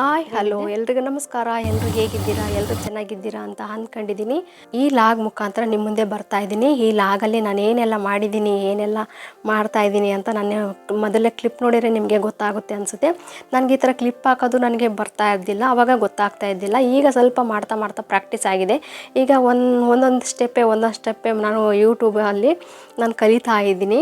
Hi hello. ಎಲ್ರಿಗೂ ನಮಸ್ಕಾರ. ಎಲ್ಲರೂ ಹೇಗಿದ್ದೀರಾ? ಎಲ್ಲರೂ ಚೆನ್ನಾಗಿದ್ದೀರಾ ಅಂತ ಅಂದ್ಕೊಂಡಿದ್ದೀನಿ ಈ ಲಾಗ್ ಮುಖಾಂತರ ನಿಮ್ಮ ಮುಂದೆ ಬರ್ತಾ ಇದ್ದೀನಿ. ಈ ಲಾಗಲ್ಲಿ ನಾನು ಏನೆಲ್ಲ ಮಾಡಿದ್ದೀನಿ ಏನೆಲ್ಲ ಮಾಡ್ತಾ ಇದ್ದೀನಿ ಅಂತ ನಾನು ಮೊದಲೇ ಕ್ಲಿಪ್ ನೋಡಿದರೆ ನಿಮಗೆ ಗೊತ್ತಾಗುತ್ತೆ ಅನಿಸುತ್ತೆ. ನನಗೆ ಈ ಥರ ಕ್ಲಿಪ್ ಹಾಕೋದು ನನಗೆ ಬರ್ತಾ ಇದ್ದಿಲ್ಲ. ಆವಾಗ ಗೊತ್ತಾಗ್ತಾ ಇದ್ದಿಲ್ಲ. ಈಗ ಸ್ವಲ್ಪ ಮಾಡ್ತಾ ಮಾಡ್ತಾ ಪ್ರಾಕ್ಟೀಸ್ ಆಗಿದೆ. ಈಗ ಒಂದು ಒಂದೊಂದು ಸ್ಟೆಪ್ಪೇ ಒಂದೊಂದು ಸ್ಟೆಪ್ಪೇ ನಾನು ಯೂಟ್ಯೂಬಲ್ಲಿ ನಾನು ಕಲಿತಾ ಇದ್ದೀನಿ.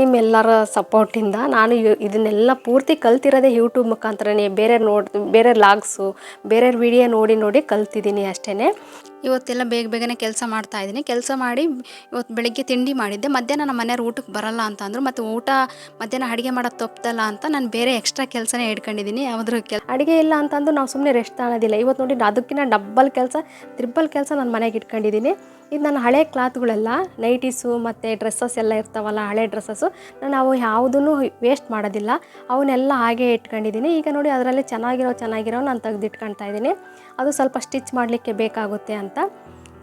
ನಿಮ್ಮೆಲ್ಲರ ಸಪೋರ್ಟಿಂದ ನಾನು ಇದನ್ನೆಲ್ಲ ಪೂರ್ತಿ ಕಲ್ತಿರೋದೇ ಯೂಟ್ಯೂಬ್ ಮುಖಾಂತರನೇ. ಬೇರೆ ನೋಡ್ ಬೇರೆ ಲಾಗ್ಸು ಬೇರೆ ವಿಡಿಯೋ ನೋಡಿ ನೋಡಿ ಕಲ್ತಿದ್ದೀನಿ ಅಷ್ಟೇ ಇವತ್ತೆಲ್ಲ ಬೇಗ ಬೇಗನೆ ಕೆಲಸ ಮಾಡ್ತಾ ಇದ್ದೀನಿ. ಕೆಲಸ ಮಾಡಿ ಇವತ್ತು ಬೆಳಗ್ಗೆ ತಿಂಡಿ ಮಾಡಿದ್ದೆ. ಮಧ್ಯಾಹ್ನ ನಮ್ಮ ಮನೆಯವ್ರು ಊಟಕ್ಕೆ ಬರಲ್ಲ ಅಂತ ಅಂದರು. ಮತ್ತು ಊಟ ಮಧ್ಯಾಹ್ನ ಅಡುಗೆ ಮಾಡೋದು ತಪ್ಪಲ್ಲ ಅಂತ ನಾನು ಬೇರೆ ಎಕ್ಸ್ಟ್ರಾ ಕೆಲಸನೇ ಇಟ್ಕೊಂಡಿದ್ದೀನಿ. ಯಾವುದ್ರ ಕೆಲ ಅಡುಗೆ ಇಲ್ಲ ಅಂತಂದು ನಾವು ಸುಮ್ಮನೆ ರೆಸ್ಟ್ ತಗೊಳೋದಿಲ್ಲ. ಇವತ್ತು ನೋಡಿ ಅದಕ್ಕಿಂತ ಡಬ್ಬಲ್ ಕೆಲಸ ತ್ರಿಬಲ್ ಕೆಲಸ ನಾನು ಮನೆಗೆ ಇಟ್ಕೊಂಡಿದ್ದೀನಿ. ಇದು ನನ್ನ ಹಳೆ ಕ್ಲಾತ್ಗಳೆಲ್ಲ ನೈಟೀಸು ಮತ್ತು ಡ್ರೆಸ್ಸಸ್ ಎಲ್ಲ ಇರ್ತಾವಲ್ಲ, ಹಳೆ ಡ್ರೆಸ್ಸಸ್ಸು ನಾನು ಅವು ಯಾವುದೂ ವೇಸ್ಟ್ ಮಾಡೋದಿಲ್ಲ. ಅವನ್ನೆಲ್ಲ ಹಾಗೆ ಇಟ್ಕೊಂಡಿದ್ದೀನಿ. ಈಗ ನೋಡಿ ಅದರಲ್ಲಿ ಚೆನ್ನಾಗಿರೋ ಚೆನ್ನಾಗಿರೋ ನಾನು ತೆಗೆದಿಟ್ಕೊಳ್ತಾ ಇದ್ದೀನಿ. ಅದು ಸ್ವಲ್ಪ ಸ್ಟಿಚ್ ಮಾಡಲಿಕ್ಕೆ ಬೇಕಾಗುತ್ತೆ ಅಂತ.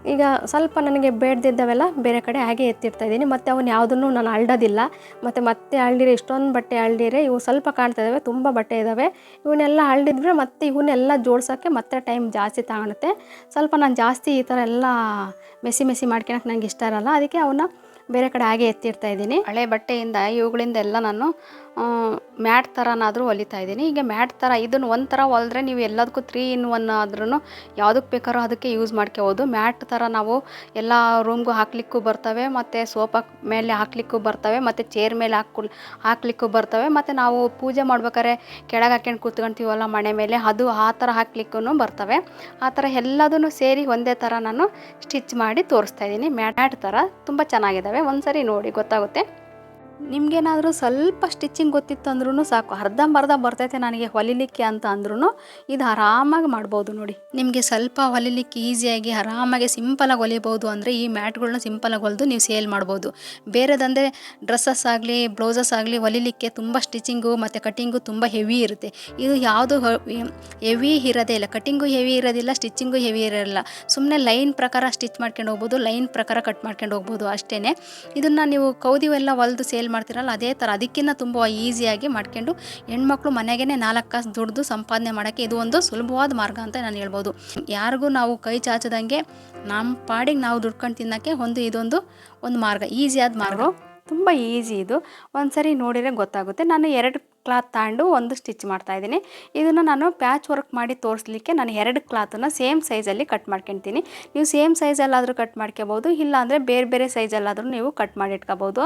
ಈಗ ಸ್ವಲ್ಪ ನನಗೆ ಬೇಡದಿದ್ದವೆಲ್ಲ ಬೇರೆ ಕಡೆ ಹಾಗೆ ಎತ್ತಿರ್ತಾ ಇದ್ದೀನಿ. ಮತ್ತು ಅವನು ಯಾವುದನ್ನು ನಾನು ಅಳ್ಡೋದಿಲ್ಲ ಮತ್ತು ಮತ್ತೆ ಅಳ್ಳಿರೆ ಇಷ್ಟೊಂದು ಬಟ್ಟೆ ಅಳ್ದಿರೆ ಇವು ಸ್ವಲ್ಪ ಕಾಣ್ತಾ ಇದ್ದಾವೆ ತುಂಬ ಬಟ್ಟೆ ಇದ್ದಾವೆ ಇವನ್ನೆಲ್ಲ ಅಳ್ದಿದ್ರೆ ಮತ್ತೆ ಇವನ್ನೆಲ್ಲ ಜೋಡ್ಸೋಕ್ಕೆ ಮತ್ತೆ ಟೈಮ್ ಜಾಸ್ತಿ ತಗೊಳುತ್ತೆ ಸ್ವಲ್ಪ ನಾನು ಜಾಸ್ತಿ ಈ ಥರ ಎಲ್ಲ ಮೆಸಿ ಮೆಸಿ ಮಾಡ್ಕೊಳಕ್ಕೆ ನನಗೆ ಇಷ್ಟ ಇರಲ್ಲ. ಅದಕ್ಕೆ ಅವನ್ನ ಬೇರೆ ಕಡೆ ಹಾಗೆ ಎತ್ತಿರ್ತಾ ಇದ್ದೀನಿ. ಹಳೆ ಬಟ್ಟೆಯಿಂದ ಇವುಗಳಿಂದ ಎಲ್ಲ ನಾನು ಮ್ಯಾಟ್ ಥರನಾದರೂ ಹೊಲಿತಾ ಇದ್ದೀನಿ. ಈಗ ಮ್ಯಾಟ್ ಥರ ಇದನ್ನು ಒಂದು ಥರ ಹೊಲಿದ್ರೆ ನೀವು ಎಲ್ಲದಕ್ಕೂ ತ್ರೀ ಇನ್ ಒನ್ ಆದ್ರೂ ಯಾವುದಕ್ಕೆ ಬೇಕಾದ್ರೂ ಅದಕ್ಕೆ ಯೂಸ್ ಮಾಡ್ಕೋಬೋದು ಮ್ಯಾಟ್ ಥರ ನಾವು ಎಲ್ಲ ರೂಮ್ಗೂ ಹಾಕ್ಲಿಕ್ಕೂ ಬರ್ತವೆ, ಮತ್ತು ಸೋಫಾ ಮೇಲೆ ಹಾಕ್ಲಿಕ್ಕೂ ಬರ್ತವೆ, ಮತ್ತು ಚೇರ್ ಮೇಲೆ ಹಾಕು ಹಾಕ್ಲಿಕ್ಕೂ ಬರ್ತವೆ, ಮತ್ತು ನಾವು ಪೂಜೆ ಮಾಡ್ಬೇಕಾದ್ರೆ ಕೆಳಗೆ ಹಾಕ್ಕೊಂಡು ಕೂತ್ಕೊಂತೀವಲ್ಲ ಮನೆ ಮೇಲೆ, ಅದು ಆ ಥರ ಹಾಕ್ಲಿಕ್ಕೂ ಬರ್ತವೆ. ಆ ಥರ ಎಲ್ಲದನ್ನು ಸೇರಿ ಒಂದೇ ಥರ ನಾನು ಸ್ಟಿಚ್ ಮಾಡಿ ತೋರಿಸ್ತಾ ಇದ್ದೀನಿ. ಮ್ಯಾಟ್ ಥರ ತುಂಬ ಚೆನ್ನಾಗಿದ್ದಾವೆ ಒಂದ್ಸರಿ ನೋಡಿ ಗೊತ್ತಾಗುತ್ತೆ. ನಿಮ್ಗೇನಾದರೂ ಸ್ವಲ್ಪ ಸ್ಟಿಚಿಂಗ್ ಗೊತ್ತಿತ್ತು ಅಂದ್ರೂ ಸಾಕು. ಅರ್ಧಂಬರ್ಧ ಬರ್ತೈತೆ ನನಗೆ ಹೊಲಿಲಿಕ್ಕೆ ಅಂತ ಅಂದ್ರೂ ಇದು ಆರಾಮಾಗಿ ಮಾಡ್ಬೋದು ನೋಡಿ. ನಿಮಗೆ ಸ್ವಲ್ಪ ಹೊಲಿಲಿಕ್ಕೆ ಈಸಿಯಾಗಿ ಆರಾಮಾಗಿ ಸಿಂಪಲಾಗಿ ಹೊಲಿಬೋದು ಅಂದರೆ ಈ ಮ್ಯಾಟ್ಗಳನ್ನ ಸಿಂಪಲಾಗಿ ಹೊಲಿದು ನೀವು ಸೇಲ್ ಮಾಡ್ಬೋದು. ಬೇರೆದಂದರೆ ಡ್ರೆಸ್ಸಸ್ ಆಗಲಿ, ಬ್ಲೌಸಸ್ ಆಗಲಿ ಹೊಲಿಲಿಕ್ಕೆ ತುಂಬ ಸ್ಟಿಚಿಂಗು ಮತ್ತು ಕಟ್ಟಿಂಗು ತುಂಬ ಹೆವಿ ಇರುತ್ತೆ. ಇದು ಯಾವುದು ಹೆವಿ ಇರೋದೇ ಇಲ್ಲ. ಕಟ್ಟಿಂಗು ಹೆವಿ ಇರೋದಿಲ್ಲ ಸ್ಟಿಚಿಂಗು ಹೆವಿ ಇರೋಲ್ಲ. ಸುಮ್ಮನೆ ಲೈನ್ ಪ್ರಕಾರ ಸ್ಟಿಚ್ ಮಾಡ್ಕೊಂಡು ಹೋಗ್ಬೋದು, ಲೈನ್ ಪ್ರಕಾರ ಕಟ್ ಮಾಡ್ಕೊಂಡು ಹೋಗ್ಬೋದು ಅಷ್ಟೇ ಇದನ್ನು ನೀವು ಕೌದಿವೆಲ್ಲ ಹೊಲಿದು ಸೇಲ್ ಮಾಡ್ತಿರಲ್ಲ, ಅದೇ ಥರ ಅದಕ್ಕಿಂತ ತುಂಬ ಈಸಿಯಾಗಿ ಮಾಡ್ಕೊಂಡು ಹೆಣ್ಮಕ್ಳು ಮನೆಗೇ ನಾಲ್ಕು ಕಾಸು ದುಡ್ದು ಸಂಪಾದನೆ ಮಾಡೋಕ್ಕೆ ಇದು ಒಂದು ಸುಲಭವಾದ ಮಾರ್ಗ ಅಂತ ನಾನು ಹೇಳ್ಬೋದು. ಯಾರಿಗೂ ನಾವು ಕೈ ಚಾಚದಂಗೆ ನಮ್ಮ ಪಾಡಿಗೆ ನಾವು ದುಡ್ಕೊಂಡು ತಿನ್ನೋಕ್ಕೆ ಒಂದು ಇದೊಂದು, ಒಂದು ಮಾರ್ಗ, ಈಸಿಯಾದ ಮಾರ್ಗ. ತುಂಬ ಈಸಿ ಇದು. ಒಂದು ಸರಿ ನೋಡಿದರೆ ಗೊತ್ತಾಗುತ್ತೆ. ನಾನು ಎರಡು ಕ್ಲಾತ್ ತಗೊಂಡು ಒಂದು ಸ್ಟಿಚ್ ಮಾಡ್ತಾ ಇದ್ದೀನಿ. ಇದನ್ನು ನಾನು ಪ್ಯಾಚ್ ವರ್ಕ್ ಮಾಡಿ ತೋರಿಸ್ಲಿಕ್ಕೆ ನಾನು ಎರಡು ಕ್ಲಾತನ್ನು ಸೇಮ್ ಸೈಜಲ್ಲಿ ಕಟ್ ಮಾಡ್ಕೊತೀನಿ. ನೀವು ಸೇಮ್ ಸೈಜಲ್ಲಾದರೂ ಕಟ್ ಮಾಡ್ಕೋಬೋದು, ಇಲ್ಲಾಂದರೆ ಬೇರೆ ಬೇರೆ ಸೈಜಲ್ಲಾದರೂ ನೀವು ಕಟ್ ಮಾಡಿ ಇಟ್ಕೋಬೋದು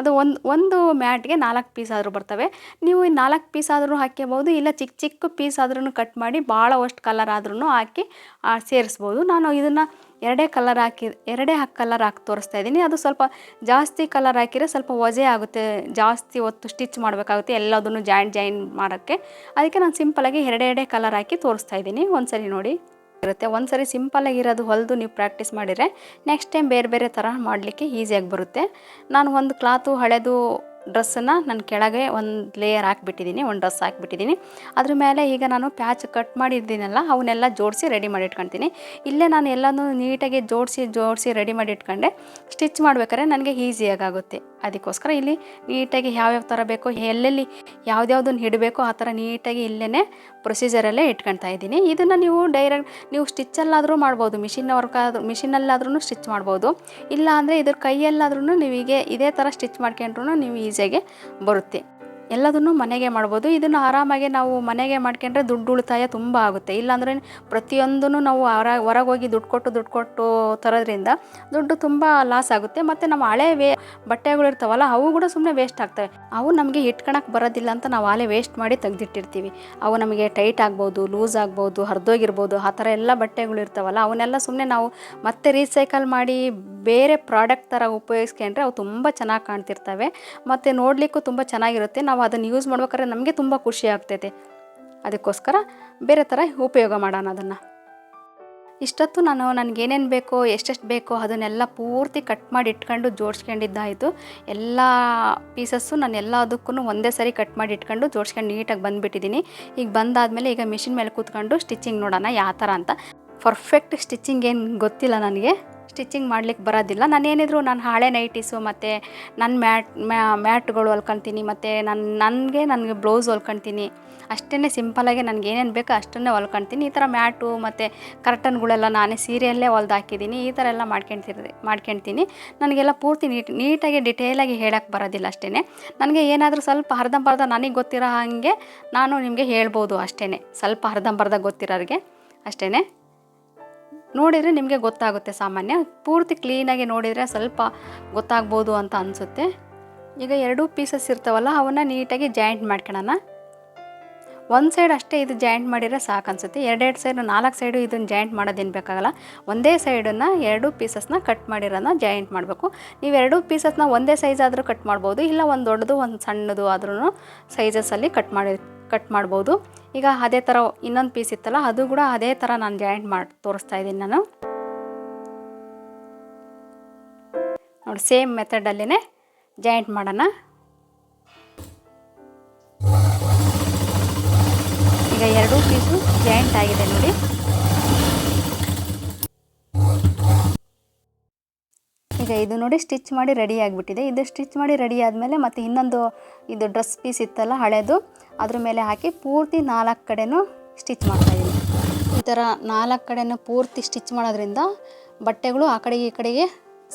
ಅದು ಒಂದು ಒಂದು ಮ್ಯಾಟ್ಗೆ ನಾಲ್ಕು ಪೀಸ್ ಆದರೂ ಬರ್ತವೆ. ನೀವು ಈ ನಾಲ್ಕು ಪೀಸ್ ಆದರೂ ಹಾಕ್ಕೋಬೋದು, ಇಲ್ಲ ಚಿಕ್ಕ ಚಿಕ್ಕ ಪೀಸ್ ಆದ್ರೂ ಕಟ್ ಮಾಡಿ ಭಾಳ ಅಷ್ಟು ಕಲರ್ ಆದ್ರೂ ಹಾಕಿ ಸೇರಿಸ್ಬೋದು. ನಾನು ಇದನ್ನು ಎರಡೇ ಕಲರ್ ಹಾಕಿ, ಎರಡೇ ಕಲರ್ ಹಾಕಿ ತೋರಿಸ್ತಾ ಇದ್ದೀನಿ. ಅದು ಸ್ವಲ್ಪ ಜಾಸ್ತಿ ಕಲರ್ ಹಾಕಿದರೆ ಸ್ವಲ್ಪ ವಜೆ ಆಗುತ್ತೆ. ಜಾಸ್ತಿ ಹೊತ್ತು ಸ್ಟಿಚ್ ಮಾಡಬೇಕಾಗುತ್ತೆ ಎಲ್ಲದನ್ನು ಜಾಯಿಂಟ್ ಜಾಯಿನ್ ಮಾಡೋಕ್ಕೆ. ಅದಕ್ಕೆ ನಾನು ಸಿಂಪಲಾಗಿ ಎರಡೇ ಕಲರ್ ಹಾಕಿ ತೋರಿಸ್ತಾ ಇದ್ದೀನಿ. ಒಂದ್ಸರಿ ನೋಡಿ. ಇರುತ್ತೆ. ಒಂದ್ಸರಿ ಸಿಂಪಲಾಗಿ ಇರೋದು ಹೊಲಿದು ನೀವು ಪ್ರಾಕ್ಟೀಸ್ ಮಾಡಿದರೆ ನೆಕ್ಸ್ಟ್ ಟೈಮ್ ಬೇರೆ ಬೇರೆ ಥರ ಮಾಡಲಿಕ್ಕೆ ಈಸಿಯಾಗಿ ಬರುತ್ತೆ. ನಾನು ಒಂದು ಕ್ಲಾತು ಹಳೆದು ಡ್ರೆಸ್ಸನ್ನು ನಾನು ಕೆಳಗೆ ಒಂದು ಲೇಯರ್ ಹಾಕ್ಬಿಟ್ಟಿದ್ದೀನಿ, ಒಂದು ಡ್ರೆಸ್ ಹಾಕ್ಬಿಟ್ಟಿದ್ದೀನಿ. ಅದ್ರ ಮೇಲೆ ಈಗ ನಾನು ಪ್ಯಾಚ್ ಕಟ್ ಮಾಡಿದ್ದೀನಲ್ಲ ಅವನ್ನೆಲ್ಲ ಜೋಡಿಸಿ ರೆಡಿ ಮಾಡಿ ಇಟ್ಕೊತೀನಿ ಇಲ್ಲೇ ನಾನು ಎಲ್ಲನೂ ನೀಟಾಗಿ ಜೋಡಿಸಿ ಜೋಡಿಸಿ ರೆಡಿ ಮಾಡಿ ಇಟ್ಕೊಂಡೆ ಸ್ಟಿಚ್ ಮಾಡ್ಬೇಕಾದ್ರೆ ನನಗೆ ಈಸಿಯಾಗಿ ಆಗುತ್ತೆ ಅದಕ್ಕೋಸ್ಕರ ಇಲ್ಲಿ ನೀಟಾಗಿ ಯಾವ್ಯಾವ ಥರ ಬೇಕೋ, ಎಲ್ಲೆಲ್ಲಿ ಯಾವ್ದ್ಯಾವ್ದನ್ನು ಇಡಬೇಕೋ ಆ ಥರ ನೀಟಾಗಿ ಇಲ್ಲೇ ಪ್ರೊಸೀಜರಲ್ಲೇ ಇಟ್ಕೊಳ್ತಾ ಇದ್ದೀನಿ. ಇದನ್ನು ನೀವು ಡೈರೆಕ್ಟ್ ನೀವು ಸ್ಟಿಚ್ಚಲ್ಲಾದರೂ ಮಾಡ್ಬೋದು ಮಿಷಿನ್ ವರ್ಕ್ ಆದರೂ ಮಿಷಿನಲ್ಲಾದ್ರೂ ಸ್ಟಿಚ್ ಮಾಡ್ಬೋದು. ಇಲ್ಲ ಅಂದರೆ ಇದ್ರ ಕೈಯಲ್ಲಾದ್ರೂ ನೀವು ಹೀಗೆ ಇದೇ ಥರ ಸ್ಟಿಚ್ ಮಾಡ್ಕೊಂಡ್ರು ನೀವು ಈಸಿಯಾಗಿ ಬರುತ್ತೆ. ಎಲ್ಲದನ್ನು ಮನೆಗೆ ಮಾಡ್ಬೋದು. ಇದನ್ನು ಆರಾಮಾಗಿ ನಾವು ಮನೆಗೆ ಮಾಡ್ಕೊಂಡ್ರೆ ದುಡ್ಡು ಉಳಿತಾಯ ತುಂಬ ಆಗುತ್ತೆ. ಇಲ್ಲಾಂದರೆ ಪ್ರತಿಯೊಂದನ್ನು ನಾವು ಹೊರ ಹೊರಗೆ ಹೋಗಿ ದುಡ್ಡು ಕೊಟ್ಟು ದುಡ್ಡು ಕೊಟ್ಟು ತರೋದ್ರಿಂದ ದುಡ್ಡು ತುಂಬ ಲಾಸ್ ಆಗುತ್ತೆ. ಮತ್ತು ನಮ್ಮ ಹಳೆ ವೇ ಬಟ್ಟೆಗಳು ಇರ್ತಾವಲ್ಲ, ಅವು ಕೂಡ ಸುಮ್ಮನೆ ವೇಸ್ಟ್ ಆಗ್ತವೆ. ಅವು ನಮಗೆ ಇಟ್ಕೊಳಕ್ಕೆ ಬರೋದಿಲ್ಲ ಅಂತ ನಾವು ಆಲೇ ವೇಸ್ಟ್ ಮಾಡಿ ತೆಗೆದಿಟ್ಟಿರ್ತೀವಿ. ಅವು ನಮಗೆ ಟೈಟ್ ಆಗ್ಬೋದು ಲೂಸ್ ಆಗ್ಬೋದು, ಹರಿದೋಗಿರ್ಬೋದು, ಆ ಥರ ಎಲ್ಲ ಬಟ್ಟೆಗಳು ಇರ್ತಾವಲ್ಲ, ಅವನ್ನೆಲ್ಲ ಸುಮ್ಮನೆ ನಾವು ಮತ್ತೆ ರೀಸೈಕಲ್ ಮಾಡಿ ಬೇರೆ ಪ್ರಾಡಕ್ಟ್ ಥರ ಉಪಯೋಗಿಸ್ಕೊಂಡ್ರೆ ಅವು ತುಂಬ ಚೆನ್ನಾಗಿ ಕಾಣ್ತಿರ್ತವೆ. ಮತ್ತು ನೋಡಲಿಕ್ಕೂ ತುಂಬ ಚೆನ್ನಾಗಿರುತ್ತೆ. ನಾವು ಅದನ್ನು ಯೂಸ್ ಮಾಡ್ಬೇಕಾದ್ರೆ ನಮಗೆ ತುಂಬ ಖುಷಿ ಆಗ್ತೈತೆ. ಅದಕ್ಕೋಸ್ಕರ ಬೇರೆ ಥರ ಉಪಯೋಗ ಮಾಡೋಣ ಅದನ್ನು. ಇಷ್ಟೊತ್ತು ನಾನು ನನಗೇನೇನು ಬೇಕೋ, ಎಷ್ಟೆಷ್ಟು ಬೇಕೋ ಅದನ್ನೆಲ್ಲ ಪೂರ್ತಿ ಕಟ್ ಮಾಡಿ ಇಟ್ಕೊಂಡು ಜೋಡಿಸ್ಕೊಂಡಿದ್ದಾಯಿತು. ಎಲ್ಲ ಪೀಸಸ್ಸು ನಾನು ಎಲ್ಲದಕ್ಕೂ ಒಂದೇ ಸರಿ ಕಟ್ ಮಾಡಿ ಇಟ್ಕೊಂಡು ಜೋಡಿಸ್ಕೊಂಡು ನೀಟಾಗಿ ಬಂದುಬಿಟ್ಟಿದ್ದೀನಿ. ಈಗ ಬಂದಾದಮೇಲೆ ಈಗ ಮಿಷಿನ್ ಮೇಲೆ ಕೂತ್ಕೊಂಡು ಸ್ಟಿಚಿಂಗ್ ನೋಡೋಣ, ಯಾವ ಥರ ಅಂತ. ಪರ್ಫೆಕ್ಟ್ ಸ್ಟಿಚಿಂಗ್ ಏನು ಗೊತ್ತಿಲ್ಲ ನನಗೆ. ಸ್ಟಿಚಿಂಗ್ ಮಾಡ್ಲಿಕ್ಕೆ ಬರೋದಿಲ್ಲ. ನಾನು ಏನಿದ್ರು ನಾನು ಹಳೆ ನೈಟೀಸು ಮತ್ತು ನನ್ನ ಮ್ಯಾಟ್ ಮ್ಯಾಟ್ಗಳು ಹೊಲ್ಕೊತೀನಿ, ಮತ್ತು ನನ್ನ ನನಗೆ ನನಗೆ ಬ್ಲೌಸ್ ಹೊಲ್ಕೊತೀನಿ. ಅಷ್ಟೇ ಸಿಂಪಲಾಗಿ ನನಗೆ ಏನೇನು ಬೇಕೋ ಅಷ್ಟನ್ನೇ ಹೊಲ್ಕೊತೀನಿ. ಈ ಥರ ಮ್ಯಾಟು ಮತ್ತು ಕರ್ಟನ್ಗಳೆಲ್ಲ ನಾನೇ ಸೀರೆಯಲ್ಲೇ ಹೊಲ್ದು ಹಾಕಿದ್ದೀನಿ ಈ ಥರ ಎಲ್ಲ ಮಾಡ್ಕೊಳ್ತಿರ್ದೆ ಮಾಡ್ಕೊಳ್ತೀನಿ ನನಗೆಲ್ಲ ಪೂರ್ತಿ ನೀಟ್, ನೀಟಾಗಿ ಡಿಟೇಲಾಗಿ ಹೇಳಕ್ಕೆ ಬರೋದಿಲ್ಲ ಅಷ್ಟೇ ನನಗೆ ಏನಾದರೂ ಸ್ವಲ್ಪ ಅರ್ಧಂಬರ್ಧ ನನಗೆ ಗೊತ್ತಿರೋ ಹಾಗೆ ನಾನು ನಿಮಗೆ ಹೇಳ್ಬೋದು ಅಷ್ಟೇ ಸ್ವಲ್ಪ ಅರ್ಧಂಬರ್ಧ ಗೊತ್ತಿರೋರಿಗೆ ಅಷ್ಟೇ ನೋಡಿದರೆ ನಿಮಗೆ ಗೊತ್ತಾಗುತ್ತೆ ಸಾಮಾನ್ಯ. ಪೂರ್ತಿ ಕ್ಲೀನಾಗಿ ನೋಡಿದರೆ ಸ್ವಲ್ಪ ಗೊತ್ತಾಗ್ಬೋದು ಅಂತ ಅನಿಸುತ್ತೆ. ಈಗ ಎರಡೂ ಪೀಸಸ್ ಇರ್ತಾವಲ್ಲ, ಅವನ್ನ ನೀಟಾಗಿ ಜಾಯಿಂಟ್ ಮಾಡ್ಕೊಳ್ಳೋಣ ಒಂದು ಸೈಡ್ ಅಷ್ಟೇ ಇದು ಜಾಯಿಂಟ್ ಮಾಡಿದರೆ ಸಾಕು ಅನಿಸುತ್ತೆ. ಎರಡೆರಡು ಸೈಡ್ ನಾಲ್ಕು ಸೈಡು ಇದನ್ನು ಜಾಯಿಂಟ್ ಮಾಡೋದೇನು ಬೇಕಾಗಲ್ಲ. ಒಂದೇ ಸೈಡನ್ನು ಎರಡು ಪೀಸಸ್ನ ಕಟ್ ಮಾಡಿರೋದನ್ನ ಜಾಯಿಂಟ್ ಮಾಡಬೇಕು. ನೀವು ಎರಡು ಪೀಸಸ್ನ ಒಂದೇ ಸೈಜ್ ಆದರೂ ಕಟ್ ಮಾಡ್ಬೋದು, ಇಲ್ಲ ಒಂದು ದೊಡ್ಡದು, ಒಂದು ಸಣ್ಣದು ಆದ್ರೂ ಸೈಜಸಲ್ಲಿ ಕಟ್ ಮಾಡಿ ಕಟ್ ಮಾಡ್ಬೋದು. ಈಗ ಅದೇ ಥರ ಇನ್ನೊಂದು ಪೀಸ್ ಇತ್ತಲ್ಲ, ಅದು ಕೂಡ ಅದೇ ಥರ ನಾನು ಜಾಯಿಂಟ್ ಮಾಡಿ, ತೋರಿಸ್ತಾ ಇದ್ದೀನಿ ನಾನು. ನೋಡಿ ಸೇಮ್ ಮೆಥಡಲ್ಲೇ ಜಾಯಿಂಟ್ ಮಾಡೋಣ. ಎರಡೂ ಪೀಸು ಜಾಯಿಂಟ್ ಆಗಿದೆ ನೋಡಿ. ಈಗ ಇದು ನೋಡಿ ಸ್ಟಿಚ್ ಮಾಡಿ ರೆಡಿ ಆಗಿಬಿಟ್ಟಿದೆ. ಇದು ಸ್ಟಿಚ್ ಮಾಡಿ ರೆಡಿ ಆದಮೇಲೆ ಮತ್ತು ಇನ್ನೊಂದು ಇದು ಡ್ರೆಸ್ ಪೀಸ್ ಇತ್ತಲ್ಲ ಹಳೆದು, ಅದ್ರ ಮೇಲೆ ಹಾಕಿ ಪೂರ್ತಿ ನಾಲ್ಕು ಕಡೆನೂ ಸ್ಟಿಚ್ ಮಾಡ್ತಾಯಿದ್ದೀನಿ ಈ ಥರ ನಾಲ್ಕು ಕಡೆನೂ ಪೂರ್ತಿ ಸ್ಟಿಚ್ ಮಾಡೋದ್ರಿಂದ ಬಟ್ಟೆಗಳು ಆ ಕಡೆಗೆ ಈ ಕಡೆಗೆ